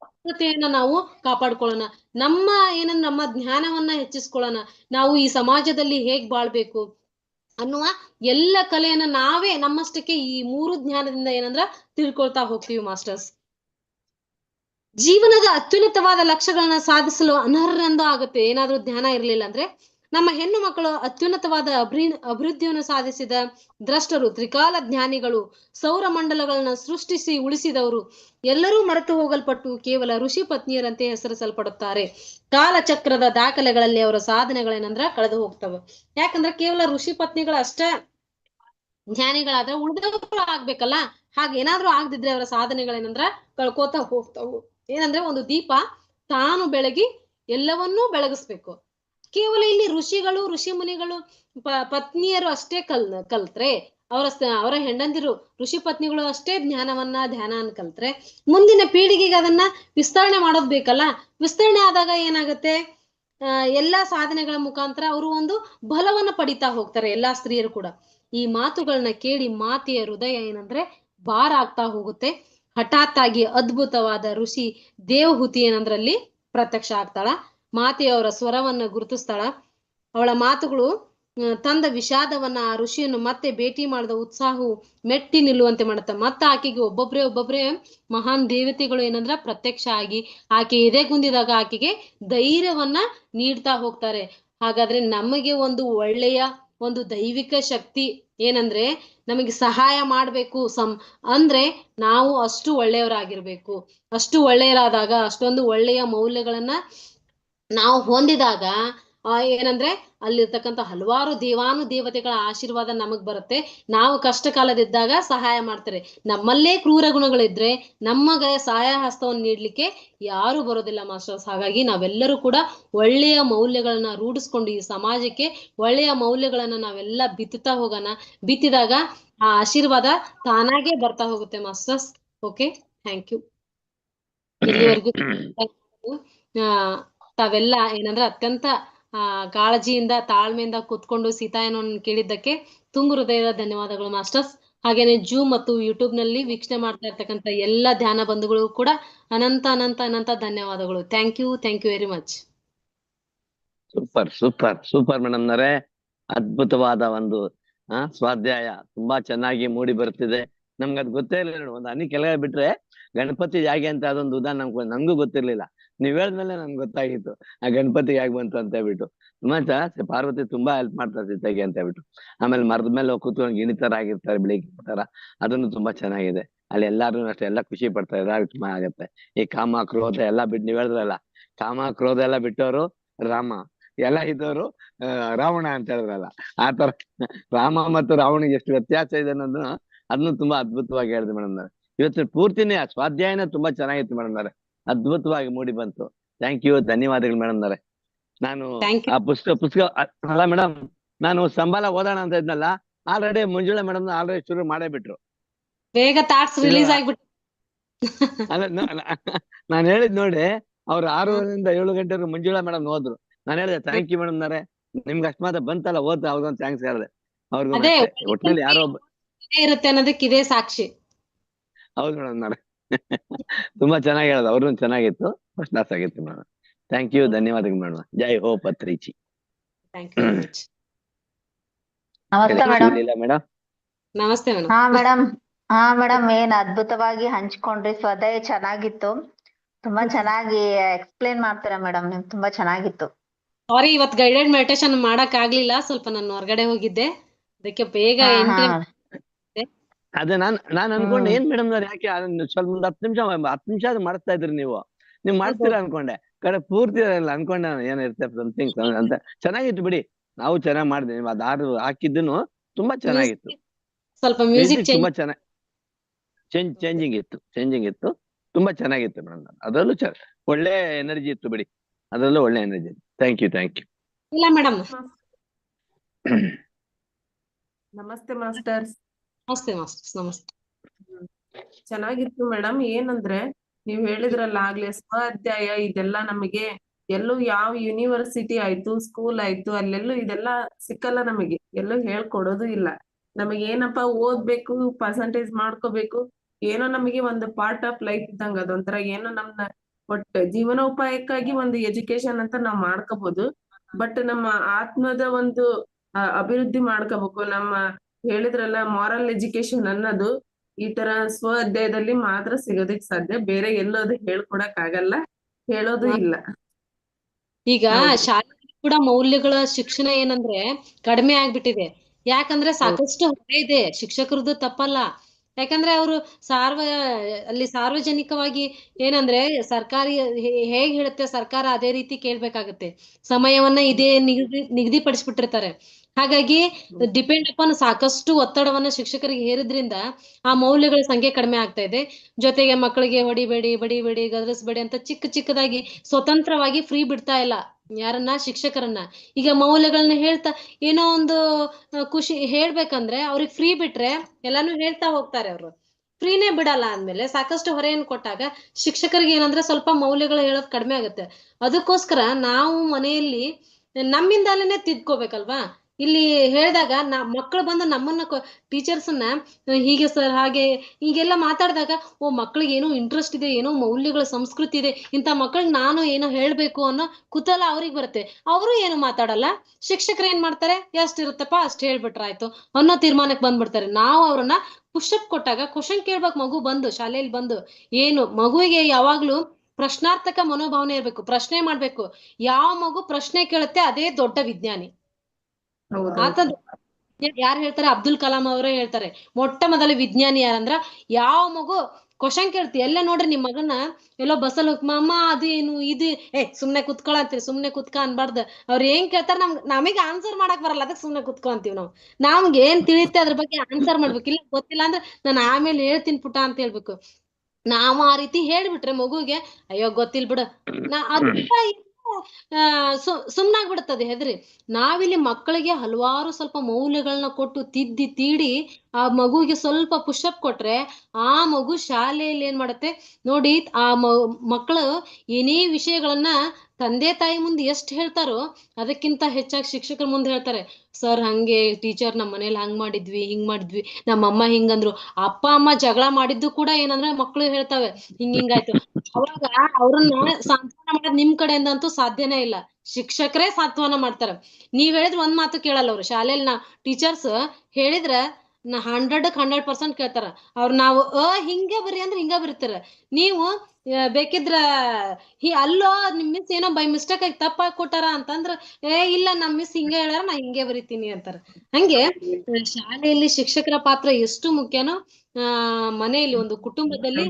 ಪ್ರಕೃತಿಯನ್ನ ನಾವು ಕಾಪಾಡ್ಕೊಳ್ಳೋಣ. ನಮ್ಮ ಏನಂದ್ರೆ ನಮ್ಮ ಜ್ಞಾನವನ್ನ ಹೆಚ್ಚಿಸ್ಕೊಳ್ಳೋಣ. ನಾವು ಈ ಸಮಾಜದಲ್ಲಿ ಹೇಗ್ ಬಾಳ್ಬೇಕು ಅನ್ನುವ ಎಲ್ಲ ಕಲೆಯನ್ನ ನಾವೇ ನಮ್ಮಷ್ಟಕ್ಕೆ ಈ ಮೂರು ಜ್ಞಾನದಿಂದ ಏನಂದ್ರ ತಿಳ್ಕೊಳ್ತಾ ಹೋಗ್ತೀವಿ ಮಾಸ್ಟರ್ಸ್. ಜೀವನದ ಅತ್ಯುನ್ನತವಾದ ಲಕ್ಷ್ಯಗಳನ್ನ ಸಾಧಿಸಲು ಅನರ್ಹರೆಂದು ಆಗುತ್ತೆ. ಏನಾದ್ರೂ ಧ್ಯಾನ ಇರ್ಲಿಲ್ಲ ಅಂದ್ರೆ ನಮ್ಮ ಹೆಣ್ಣು ಮಕ್ಕಳು ಅತ್ಯುನ್ನತವಾದ ಅಭಿ ಅಭಿವೃದ್ಧಿಯನ್ನು ಸಾಧಿಸಿದ ದ್ರಷ್ಟರು ತ್ರಿಕಾಲ ಜ್ಞಾನಿಗಳು ಸೌರ ಮಂಡಲಗಳನ್ನ ಸೃಷ್ಟಿಸಿ ಉಳಿಸಿದವರು ಎಲ್ಲರೂ ಮರೆತು ಹೋಗಲ್ಪಟ್ಟು ಕೇವಲ ಋಷಿ ಪತ್ನಿಯರಂತೆ ಹೆಸರಿಸಲ್ಪಡುತ್ತಾರೆ. ಕಾಲಚಕ್ರದ ದಾಖಲೆಗಳಲ್ಲಿ ಅವರ ಸಾಧನೆಗಳೇನಂದ್ರ ಕಳೆದು ಹೋಗ್ತವೆ. ಯಾಕಂದ್ರೆ ಕೇವಲ ಋಷಿ ಪತ್ನಿಗಳ ಅಷ್ಟೇ ಜ್ಞಾನಿಗಳಾದ್ರೆ ಉಳಿದವರು ಆಗ್ಬೇಕಲ್ಲ? ಹಾಗೆ ಏನಾದ್ರೂ ಆಗದಿದ್ರೆ ಅವರ ಸಾಧನೆಗಳೇನಂದ್ರ ಕಳ್ಕೋತಾ ಹೋಗ್ತಾವು. ಏನಂದ್ರೆ ಒಂದು ದೀಪ ತಾನು ಬೆಳಗಿ ಎಲ್ಲವನ್ನೂ ಬೆಳಗಿಸ್ಬೇಕು. ಕೇವಲ ಇಲ್ಲಿ ಋಷಿಗಳು, ಋಷಿ ಮುನಿಗಳು ಪತ್ನಿಯರು ಅಷ್ಟೇ ಕಲ್, ಕಲ್ತ್ರೆ, ಅವರ ಅವರ ಹೆಂಡಂದಿರು ಋಷಿ ಪತ್ನಿಗಳು ಅಷ್ಟೇ ಜ್ಞಾನವನ್ನ ಧ್ಯಾನ ಕಲ್ತ್ರೆ, ಮುಂದಿನ ಪೀಳಿಗೆಗೆ ಅದನ್ನ ವಿಸ್ತರಣೆ ಮಾಡೋದ್ ಬೇಕಲ್ಲ? ವಿಸ್ತರಣೆ ಆದಾಗ ಏನಾಗುತ್ತೆ? ಎಲ್ಲಾ ಸಾಧನೆಗಳ ಮುಖಾಂತರ ಅವರು ಒಂದು ಬಲವನ್ನ ಪಡಿತಾ ಹೋಗ್ತಾರೆ, ಎಲ್ಲಾ ಸ್ತ್ರೀಯರು ಕೂಡ. ಈ ಮಾತುಗಳನ್ನ ಕೇಳಿ ಮಾತೆಯ ಹೃದಯ ಏನಂದ್ರೆ ಭಾರ ಆಗ್ತಾ ಹೋಗುತ್ತೆ. ಹಠಾತ್ ಅದ್ಭುತವಾದ ಋಷಿ ದೇವಹೂತಿ ಏನಂದ್ರಲ್ಲಿ ಪ್ರತ್ಯಕ್ಷ ಆಗ್ತಾಳ. ಮಾತೆಯವರ ಸ್ವರವನ್ನ ಗುರುತಿಸ್ತಾಳ. ಅವಳ ಮಾತುಗಳು ತಂದ ವಿಷಾದವನ್ನ, ಆ ಋಷಿಯನ್ನು ಮತ್ತೆ ಭೇಟಿ ಮಾಡಿದ ಉತ್ಸಾಹವು ಮೆಟ್ಟಿ ನಿಲ್ಲುವಂತೆ ಮಾಡುತ್ತೆ. ಮತ್ತೆ ಆಕೆಗೆ ಒಬ್ಬೊಬ್ರೆ ಒಬ್ಬೊಬ್ರೆ ಮಹಾನ್ ದೇವತೆಗಳು ಏನಂದ್ರ ಪ್ರತ್ಯಕ್ಷ ಆಗಿ ಆಕೆ ಎದೆ ಗುಂದಿದಾಗ ಆಕೆಗೆ ಧೈರ್ಯವನ್ನ ನೀಡ್ತಾ ಹೋಗ್ತಾರೆ. ಹಾಗಾದ್ರೆ ನಮಗೆ ಒಂದು ಒಳ್ಳೆಯ ಒಂದು ದೈವಿಕ ಶಕ್ತಿ ಏನಂದ್ರೆ ನಮಗೆ ಸಹಾಯ ಮಾಡ್ಬೇಕು ಸಂ, ಅಂದ್ರೆ ನಾವು ಅಷ್ಟು ಒಳ್ಳೆಯವರಾಗಿರ್ಬೇಕು. ಅಷ್ಟು ಒಳ್ಳೆಯರಾದಾಗ ಅಷ್ಟೊಂದು ಒಳ್ಳೆಯ ಮೌಲ್ಯಗಳನ್ನ ನಾವು ಹೊಂದಿದಾಗ ಆ ಏನಂದ್ರೆ ಅಲ್ಲಿರ್ತಕ್ಕಂಥ ಹಲವಾರು ದೇವಾನು ದೇವತೆಗಳ ಆಶೀರ್ವಾದ ನಮಗ್ ಬರುತ್ತೆ. ನಾವು ಕಷ್ಟ ಕಾಲದಿದ್ದಾಗ ಸಹಾಯ ಮಾಡ್ತಾರೆ. ನಮ್ಮಲ್ಲೇ ಕ್ರೂರ ಗುಣಗಳಿದ್ರೆ ನಮಗೆ ಸಹಾಯ ಹಸ್ತವನ್ನು ನೀಡ್ಲಿಕ್ಕೆ ಯಾರು ಬರೋದಿಲ್ಲ ಮಾಸ್ಟರ್ಸ್ ಹಾಗಾಗಿ ನಾವೆಲ್ಲರೂ ಕೂಡ ಒಳ್ಳೆಯ ಮೌಲ್ಯಗಳನ್ನ ರೂಢಿಸ್ಕೊಂಡು ಈ ಸಮಾಜಕ್ಕೆ ಒಳ್ಳೆಯ ಮೌಲ್ಯಗಳನ್ನ ನಾವೆಲ್ಲ ಬಿತ್ತುತ್ತಾ ಹೋಗೋಣ. ಬಿತ್ತಿದಾಗ ಆ ಆಶೀರ್ವಾದ ತಾನಾಗೆ ಬರ್ತಾ ಹೋಗುತ್ತೆ ಮಾಸ್ಟರ್ಸ್. ಓಕೆ? Thank you. ಇಲ್ಲಿವರೆಗೂ ಆ ತಾವೆಲ್ಲ ಏನಂದ್ರೆ ಅತ್ಯಂತ, ಆ, ಕಾಳಜಿಯಿಂದ, ತಾಳ್ಮೆಯಿಂದ ಕೂತ್ಕೊಂಡು ಸೀತಾಯನವನ್ನು ಕೇಳಿದ್ದಕ್ಕೆ ತುಂಬು ಹೃದಯದ ಧನ್ಯವಾದಗಳು ಮಾಸ್ಟರ್ಸ್. ಹಾಗೇನೆ ಜೂಮ್ ಮತ್ತು ಯೂಟ್ಯೂಬ್ನಲ್ಲಿ ವೀಕ್ಷಣೆ ಮಾಡ್ತಾ ಇರ್ತಕ್ಕಂಥ ಎಲ್ಲ ಧ್ಯಾನ ಬಂಧುಗಳು ಕೂಡ ಅನಂತ ಅನಂತ ಅನಂತ ಧನ್ಯವಾದಗಳು. Thank you thank you very much super super super ಮೇಡಮ್ನವರೇ ಅದ್ಭುತವಾದ ಒಂದು ಸ್ವಾಧ್ಯಾಯ. ತುಂಬಾ ಚೆನ್ನಾಗಿ ಮೂಡಿ ಬರ್ತಿದೆ. ನಮ್ಗೆ ಅದ್ ಗೊತ್ತೇ ನೋಡಿ, ಒಂದು ಅನಿ ಕೆಳಗೆ ಬಿಟ್ರೆ ಗಣಪತಿ ಹೇಗೆ ಅಂತ ಅದೊಂದು ಉದಾಹರಣೆ ನಮ್ಗೆ ನಮಗೂ ಗೊತ್ತಿರ್ಲಿಲ್ಲ. ನೀವ್ ಹೇಳದ್ಮೇಲೆ ನನ್ಗೆ ಗೊತ್ತಾಗಿತ್ತು. ಆ ಗಣಪತಿ ಹೇಗ್ ಬಂತು ಅಂತ ಹೇಳ್ಬಿಟ್ಟು. ಮತ್ತ ಪಾರ್ವತಿ ತುಂಬಾ ಹೆಲ್ಪ್ ಮಾಡ್ತಾರೆ ಸೀತೆಗೆ ಅಂತ ಹೇಳ್ಬಿಟ್ಟು. ಆಮೇಲೆ ಮರದ ಮೇಲೆ ಕೂತ್ಕೊಂಡು ಇಣಿತರ ಆಗಿರ್ತಾರೆ, ಬೆಳಿಗ್ಗೆ ತರ. ಅದನ್ನು ತುಂಬಾ ಚೆನ್ನಾಗಿದೆ. ಅಲ್ಲಿ ಎಲ್ಲಾರು ಅಷ್ಟೇ ಎಲ್ಲ ಖುಷಿ ಪಡ್ತಾರೆ ತುಂಬಾ ಆಗತ್ತೆ. ಈ ಕಾಮ, ಕ್ರೋಧ ಎಲ್ಲ ಬಿಟ್ಟು ನೀವ್ ಹೇಳಿದ್ರಲ್ಲ. ಕಾಮ, ಕ್ರೋಧ ಎಲ್ಲ ಬಿಟ್ಟವರು ರಾಮ. ಎಲ್ಲ ಇದ್ದವರು ರಾವಣ ಅಂತ ಹೇಳಿದ್ರಲ್ಲ. ಆತರ ರಾಮ ಮತ್ತು ರಾವಣಿಗೆ ಎಷ್ಟು ವ್ಯತ್ಯಾಸ ಇದೆ ಅನ್ನೋದನ್ನ ಅದನ್ನು ತುಂಬಾ ಅದ್ಭುತವಾಗಿ ಹೇಳಿದ್ರು ಮೇಡಮ್ ಇವತ್ತು ಪೂರ್ತಿನೇ ಸ್ವಾಧ್ಯಾಯನ ತುಂಬಾ ಚೆನ್ನಾಗಿತ್ತು ಮೇಡಮ್ ಅದ್ಭುತವಾಗಿ ಮೂಡಿ ಬಂತು. ಥ್ಯಾಂಕ್ ಯು ಧನ್ಯವಾದಗಳು ಮೇಡಮ್ ನಾನು ಥ್ಯಾಂಕ್ ಆ ಪುಸ್ತಕ ಪುಸ್ತಕ ಅಲ್ಲ ಮೇಡಮ್ ನಾನು ಸಂಬಳ ಓದೋಣ ಅಂತ ಇದ್ನಲ್ಲ ಆಲ್ರೆಡಿ ಮಂಜುಳಾ ಮೇಡಮ್ ಆಲ್ರೆಡಿ ಶುರು ಮಾಡೇ ಬಿಟ್ರು. ಬೇಗ ಥಾಟ್ಸ್. ರಿಲೀಸ್ ಆಗಿಬಿಟ್ಟು ಅಲ್ಲ ನಾನು ಹೇಳಿದ್ ನೋಡಿ ಅವ್ರು ಆರೂವರೆಯಿಂದ ಏಳು ಗಂಟೆವರೆಗೂ ಮಂಜುಳಾ ಮೇಡಮ್ ಓದ್ರು. ನಾನು ಹೇಳಿದೆ ಥ್ಯಾಂಕ್ ಯು ಮೇಡಮ್ ನಾರೆ ನಿಮ್ಗೆ ಅಷ್ಟ್ ಬಂತಲ್ಲ ಓದ್ ಅವ್ರಿಗೊಂದು ಥ್ಯಾಂಕ್ಸ್ ಹೇಳಿದೆ. ಅವ್ರಿಗೆ ಒಟ್ಟಿನಲ್ಲಿ ಯಾರೋ ಇರುತ್ತೆ ಅನ್ನೋದಕ್ಕೆ ಇದೇ ಸಾಕ್ಷಿ. ಹೌದು ಮೇಡಮ್ ನಾಳೆ. ತುಂಬಾ ಚೆನ್ನಾಗಿ ಹೇಳೋದು. ಅವ್ರು ಚೆನ್ನಾಗಿತ್ತು. ಫಸ್ಟ್ ಕ್ಲಾಸ್ ಆಗಿತ್ತು ಮೇಡಮ್ ಥ್ಯಾಂಕ್ ಯು ಧನ್ಯವಾದಗಳು ಮೇಡಮ್ ಜೈ ಹೋ ಪತ್ರಿಚಿ. ಮೇಡಮ್ ನಮಸ್ತೆ ಹಾ ಮೇಡಮ್ ಹಾ ಮೇಡಮ್ ಏನ್ ಅದ್ಭುತವಾಗಿ ಹಂಚ್ಕೊಂಡ್ರಿ. ಸ್ವದಯ ಚೆನ್ನಾಗಿತ್ತು. ತುಂಬಾ ಚೆನ್ನಾಗಿ ಎಕ್ಸ್ಪ್ಲೇನ್ ಮಾಡ್ತೀರಾ ಮೇಡಮ್ ನಿಮ್ ತುಂಬಾ ಚೆನ್ನಾಗಿತ್ತು. ಸಾರಿ ಇವತ್ ಗೈಡೆಡ್ ಮೆಡಿಟೇಷನ್ ಮಾಡಕ್ ಆಗ್ಲಿಲ್ಲ. ಸ್ವಲ್ಪ ನಾನು ಹೊರಗಡೆ ಹೋಗಿದ್ದೆ. ಅದಕ್ಕೆ ಬೇಗ. ಅದೇ ನಾನ್ ನಾನ್ ಅನ್ಕೊಂಡೆ. ಏನ್ ಮೇಡಮ್ ಯಾಕೆ ಅದನ್ನ ಸ್ವಲ್ಪ ಒಂದ್ ಹತ್ತು ನಿಮಿಷ ಹತ್ತು ನಿಮಿಷ ಅದು ಮಾಡಿಸ್ತಾ ಇದ್ರಿ ನೀವು. ನೀವ್ ಮಾಡ್ತೀರಾ ಅನ್ಕೊಂಡೆ. ಕಡೆ ಪೂರ್ತಿ ಇಲ್ಲ ಅನ್ಕೊಂಡೆ ನಾನು ಏನಿರುತ್ತೆ ಸಮಥಿಂಗ್ ಅಂತ. ಚೆನ್ನಾಗಿತ್ತು ಬಿಡಿ. ನಾವು ಚೆನ್ನಾಗ್ ಮಾಡಿದ್ವಿ. ನೀವು ಅದಾರು ಹಾಕಿದ್ದನು ತುಂಬಾ ಚೆನ್ನಾಗಿತ್ತು. ಸ್ವಲ್ಪ ಮ್ಯೂಸಿಕ್ ಚೇಂಜ್ ತುಂಬಾ ಚೆನ್ನಾಗಿ ಚೇಂಜ್ ಚೇಂಜಿಂಗ್ ಇತ್ತು ಚೇಂಜಿಂಗ್ ಇತ್ತು. ತುಂಬಾ ಚೆನ್ನಾಗಿತ್ತು ಮೇಡಮ್ ಅದರಲ್ಲೂ ಚ ಒಳ್ಳೆ ಎನರ್ಜಿ ಇತ್ತು ಬಿಡಿ. ಅದರಲ್ಲೂ ಒಳ್ಳೆ ಎನರ್ಜಿ ಇತ್ತು. ಥ್ಯಾಂಕ್ ಯು ಥ್ಯಾಂಕ್ ಯು ಇಲ್ಲ ಮೇಡಮ್ ನಮಸ್ತೆ ಮಾಸ್ಟರ್ಸ್ ನಮಸ್ತೆ ಮಾಸ್ಟರ್ಸ್ ನಮಸ್ತೆ. ಚೆನ್ನಾಗಿತ್ತು ಮೇಡಮ್. ಏನಂದ್ರೆ ನೀವ್ ಹೇಳಿದ್ರಲ್ಲ ಆಗ್ಲೇ ಸ್ವಾಧ್ಯಾಯ ಇದೆಲ್ಲ ನಮಗೆ ಎಲ್ಲೂ ಯಾವ ಯೂನಿವರ್ಸಿಟಿ ಆಯ್ತು ಸ್ಕೂಲ್ ಆಯ್ತು, ಅಲ್ಲೆಲ್ಲೂ ಇದೆಲ್ಲ ಸಿಕ್ಕಲ್ಲ ನಮಗೆ. ಎಲ್ಲೂ ಹೇಳ್ಕೊಡೋದು ಇಲ್ಲ. ನಮಗೆ ಏನಪ್ಪ ಓದ್ಬೇಕು ಪರ್ಸಂಟೇಜ್ ಮಾಡ್ಕೋಬೇಕು, ಏನೋ ನಮಗೆ ಒಂದು ಪಾರ್ಟ್ ಆಫ್ ಲೈಫ್ ಇದ್ದಂಗ ಅದೊಂಥರ ಏನೋ ನಮ್ನ ಒಟ್ಟು ಜೀವನೋಪಾಯಕ್ಕಾಗಿ ಒಂದು ಎಜುಕೇಶನ್ ಅಂತ ನಾವ್ ಮಾಡ್ಕೋಬಹುದು ಬಟ್ ನಮ್ಮ ಆತ್ಮದ ಒಂದು ಅಭಿವೃದ್ಧಿ ಮಾಡ್ಕೋಬೇಕು, ನಮ್ಮ ಹೇಳಿದ್ರಲ್ಲ ಮಾರಲ್ ಎಜುಕೇಶನ್ ಅನ್ನೋದು ಈ ತರ ಸ್ವ ಅಧ್ಯಾಯದಲ್ಲಿ ಮಾತ್ರ ಸಿಗೋದಿಕ್ ಸಾಧ್ಯ. ಬೇರೆ ಎಲ್ಲೋದು ಹೇಳ್ಕೊಡಕ್ ಆಗಲ್ಲ ಹೇಳೋದು ಇಲ್ಲ. ಈಗ ಶಾಲೆ ಕೂಡ ಮೌಲ್ಯಗಳ ಶಿಕ್ಷಣ ಏನಂದ್ರೆ ಕಡಿಮೆ ಆಗ್ಬಿಟ್ಟಿದೆ. ಯಾಕಂದ್ರೆ ಸಾಕಷ್ಟು ಹೊರೆ ಇದೆ ಶಿಕ್ಷಕರದ್ದು ತಪ್ಪಲ್ಲ. ಯಾಕಂದ್ರೆ ಅವರು ಸಾರ್ವ ಅಲ್ಲಿ ಸಾರ್ವಜನಿಕವಾಗಿ ಏನಂದ್ರೆ ಸರ್ಕಾರಿ ಹೇಗ್ ಹೇಳುತ್ತೆ ಸರ್ಕಾರ ಅದೇ ರೀತಿ ಕೇಳ್ಬೇಕಾಗತ್ತೆ. ಸಮಯವನ್ನ ಇದೇ ನಿಗದಿ ನಿಗದಿಪಡಿಸ್ಬಿಟ್ಟಿರ್ತಾರೆ. ಹಾಗಾಗಿ ಡಿಪೆಂಡ್ ಅಪಾನ್ ಸಾಕಷ್ಟು ಒತ್ತಡವನ್ನ ಶಿಕ್ಷಕರಿಗೆ ಹೇರಿದ್ರಿಂದ ಆ ಮೌಲ್ಯಗಳ ಸಂಖ್ಯೆ ಕಡಿಮೆ ಆಗ್ತಾ ಇದೆ. ಜೊತೆಗೆ ಮಕ್ಕಳಿಗೆ ಹೊಡಿಬೇಡಿ ಬಡಿಬೇಡಿ ಗದರಿಸ್ಬೇಡಿ ಅಂತ ಚಿಕ್ಕ ಚಿಕ್ಕದಾಗಿ ಸ್ವತಂತ್ರವಾಗಿ ಫ್ರೀ ಬಿಡ್ತಾ ಇಲ್ಲ ಯಾರನ್ನ ಶಿಕ್ಷಕರನ್ನ. ಈಗ ಮೌಲ್ಯಗಳನ್ನ ಹೇಳ್ತಾ ಏನೋ ಒಂದು ಖುಷಿ ಹೇಳ್ಬೇಕಂದ್ರೆ ಅವ್ರಿಗೆ ಫ್ರೀ ಬಿಟ್ರೆ ಎಲ್ಲಾನು ಹೇಳ್ತಾ ಹೋಗ್ತಾರೆ ಅವರು. ಫ್ರೀನೇ ಬಿಡಲ್ಲ ಅಂದ್ಮೇಲೆ ಸಾಕಷ್ಟು ಹೊರೆಯನ್ನು ಕೊಟ್ಟಾಗ ಶಿಕ್ಷಕರಿಗೆ ಏನಂದ್ರೆ ಸ್ವಲ್ಪ ಮೌಲ್ಯಗಳು ಹೇಳೋದು ಕಡಿಮೆ ಆಗುತ್ತೆ. ಅದಕ್ಕೋಸ್ಕರ ನಾವು ಮನೆಯಲ್ಲಿ ನಮ್ಮಿಂದಲೇನೆ ತಿದ್ಕೋಬೇಕಲ್ವಾ? ಇಲ್ಲಿ ಹೇಳಿದಾಗ ನಾ ಮಕ್ಕಳು ಬಂದು ನಮ್ಮನ್ನ ಟೀಚರ್ಸನ್ನ ಹೀಗೆ ಸರ್ ಹಾಗೆ ಹೀಗೆಲ್ಲ ಮಾತಾಡಿದಾಗ, ಓ, ಮಕ್ಳಿಗೆ ಏನೋ ಇಂಟ್ರೆಸ್ಟ್ ಇದೆ, ಏನೋ ಮೌಲ್ಯಗಳ ಸಂಸ್ಕೃತಿ ಇದೆ, ಇಂಥ ಮಕ್ಳಿಗೆ ನಾನು ಏನೋ ಹೇಳ್ಬೇಕು ಅನ್ನೋ ಕುತೂಹಲ ಅವ್ರಿಗೆ ಬರುತ್ತೆ. ಅವರು ಏನು ಮಾತಾಡಲ್ಲ? ಶಿಕ್ಷಕರು ಏನ್ ಮಾಡ್ತಾರೆ? ಎಷ್ಟಿರುತ್ತಪ್ಪ ಅಷ್ಟ್ ಹೇಳ್ಬಿಟ್ರಾಯ್ತು ಅನ್ನೋ ತೀರ್ಮಾನಕ್ಕೆ ಬಂದ್ಬಿಡ್ತಾರೆ. ನಾವು ಅವ್ರನ್ನ ಪುಷಪ್ ಕೊಟ್ಟಾಗ ಕ್ವಶನ್ ಕೇಳ್ಬೇಕು, ಮಗು ಬಂದು ಶಾಲೆಯಲ್ಲಿ ಬಂದು. ಏನು, ಮಗುವಿಗೆ ಯಾವಾಗ್ಲೂ ಪ್ರಶ್ನಾರ್ಥಕ ಮನೋಭಾವನೆ ಇರಬೇಕು, ಪ್ರಶ್ನೆ ಮಾಡ್ಬೇಕು. ಯಾವ ಮಗು ಪ್ರಶ್ನೆ ಕೇಳುತ್ತೆ, ಅದೇ ದೊಡ್ಡ ವಿಜ್ಞಾನಿ. ಯಾರು ಹೇಳ್ತಾರೆ? ಅಬ್ದುಲ್ ಕಲಾಂ ಅವರೇ ಹೇಳ್ತಾರೆ. ಮೊಟ್ಟ ಮೊದಲ ವಿಜ್ಞಾನಿ ಯಾರಂದ್ರ? ಯಾವ ಮಗು? ಕ್ವಶನ್ ಕೇಳ್ತಿ ಎಲ್ಲ ನೋಡ್ರಿ ನಿಮ್ ಮಗನ ಎಲ್ಲೋ ಬಸ್ಸಲ್ಲಿ ಹೋಗ್ ಅಮ್ಮ ಅದೇನು, ಇದು, ಏ, ಸುಮ್ನೆ ಕುತ್ಕೊಳ ಅಂತೀರಿ, ಸುಮ್ನೆ ಕುತ್ಕ ಅನ್ಬಾರ್ದ. ಅವ್ರ ಏನ್ ಕೇಳ್ತಾರ ನಮ್ ನಮಗೆ ಆನ್ಸರ್ ಮಾಡಕ್ ಬರಲ್ಲ. ಅದಕ್ಕೆ ಸುಮ್ನೆ ಕುತ್ಕೊ ಅಂತೀವಿ ನಾವು. ನಮ್ಗೆ ಏನ್ ತಿಳಿಯುತ್ತೆ ಅದ್ರ ಬಗ್ಗೆ ಆನ್ಸರ್ ಮಾಡ್ಬೇಕು. ಇಲ್ಲ, ಗೊತ್ತಿಲ್ಲ ಅಂದ್ರೆ ನಾನು ಆಮೇಲೆ ಹೇಳ್ತೀನಿ ಪುಟ ಅಂತ ಹೇಳ್ಬೇಕು. ನಾವು ಆ ರೀತಿ ಹೇಳ್ಬಿಟ್ರೆ ಮಗುಗೆ, ಅಯ್ಯೋ, ಗೊತ್ತಿಲ್ ಬಿಡು. ನಾ ಸುಮ್ನಾಗ್ಬಿಡುತ್ತದೆ ಹೆದ್ರಿ ನಾವಿಲ್ಲಿ ಮಕ್ಕಳಿಗೆ ಹಲವಾರು ಸ್ವಲ್ಪ ಮೌಲ್ಯಗಳನ್ನ ಕೊಟ್ಟು ತಿದ್ದಿ ತೀಡಿ ಆ ಮಗುವಿಗೆ ಸ್ವಲ್ಪ ಪುಷಪ್ ಕೊಟ್ರೆ ಆ ಮಗು ಶಾಲೆಯಲ್ಲಿ ಏನ್ ಮಾಡುತ್ತೆ? ನೋಡಿ, ಆ ಮಕ್ಕಳು ಏನೇ ವಿಷಯಗಳನ್ನ ತಂದೆ ತಾಯಿ ಮುಂದೆ ಎಷ್ಟು ಹೇಳ್ತಾರೋ ಅದಕ್ಕಿಂತ ಹೆಚ್ಚಾಗಿ ಶಿಕ್ಷಕರ ಮುಂದೆ ಹೇಳ್ತಾರೆ. ಸರ್, ಹಂಗೆ ಟೀಚರ್ ನಮ್ಮ ಮನೇಲಿ ಹಂಗ್ ಮಾಡಿದ್ವಿ, ಹಿಂಗ್ ಮಾಡಿದ್ವಿ. ನಮ್ಮ ಅಮ್ಮ ಹಿಂಗಂದ್ರು. ಅಪ್ಪ, ಅಮ್ಮ ಜಗಳ ಮಾಡಿದ್ದು ಕೂಡ ಏನಂದ್ರೆ ಮಕ್ಳು ಹೇಳ್ತಾವೆ. ಹಿಂಗ್ ಹಿಂಗಾಯ್ತು ಅವಾಗ ಅವ್ರನ್ನ ಸಾಂತ್ವನ ಮಾಡೋದ್ ನಿಮ್ ಕಡೆಯಿಂದ ಅಂತೂ ಸಾಧ್ಯನೇ ಇಲ್ಲ. ಶಿಕ್ಷಕರೇ ಸಾಂತ್ವನ ಮಾಡ್ತಾರೆ. ನೀವ್ ಹೇಳಿದ್ರೆ ಒಂದ್ ಮಾತು ಕೇಳಲ್ಲ ಅವ್ರು. ಶಾಲೆಯಲ್ಲಿ ನಾ ಟೀಚರ್ಸ್ ಹೇಳಿದ್ರ ಹಂಡ್ರೆಡ್ ಹಂಡ್ರೆಡ್ ಪರ್ಸೆಂಟ್ ಕೇಳ್ತಾರ. ಅವ್ರ ನಾವು ಅ ಹಿಂಗೆ ಬರಿ ಅಂದ್ರೆ ಹಿಂಗ ಬರೀತಾರ. ನೀವು ಬೇಕಿದ್ರ ಹಿ ಅಲ್ಲೋ ನಿಮ್ ಮಿಸ್ ಏನೋ ಬೈ ಮಿಸ್ಟೇಕ್ ಆಗಿ ತಪ್ಪಾಗಿ ಕೊಟ್ಟಾರ ಅಂತಂದ್ರ ಏ ಇಲ್ಲ ನಮ್ ಮಿಸ್ ಹಿಂಗೆ ಹೇಳ್ಯಾರ ನಾ ಹಿಂಗೆ ಬರಿತೀನಿ ಅಂತಾರ. ಹಂಗೆ ಶಾಲೆಯಲ್ಲಿ ಶಿಕ್ಷಕರ ಪಾತ್ರ ಎಷ್ಟು ಮುಖ್ಯನೋ ಆ ಮನೆಯಲ್ಲಿ ಒಂದು ಕುಟುಂಬದಲ್ಲಿ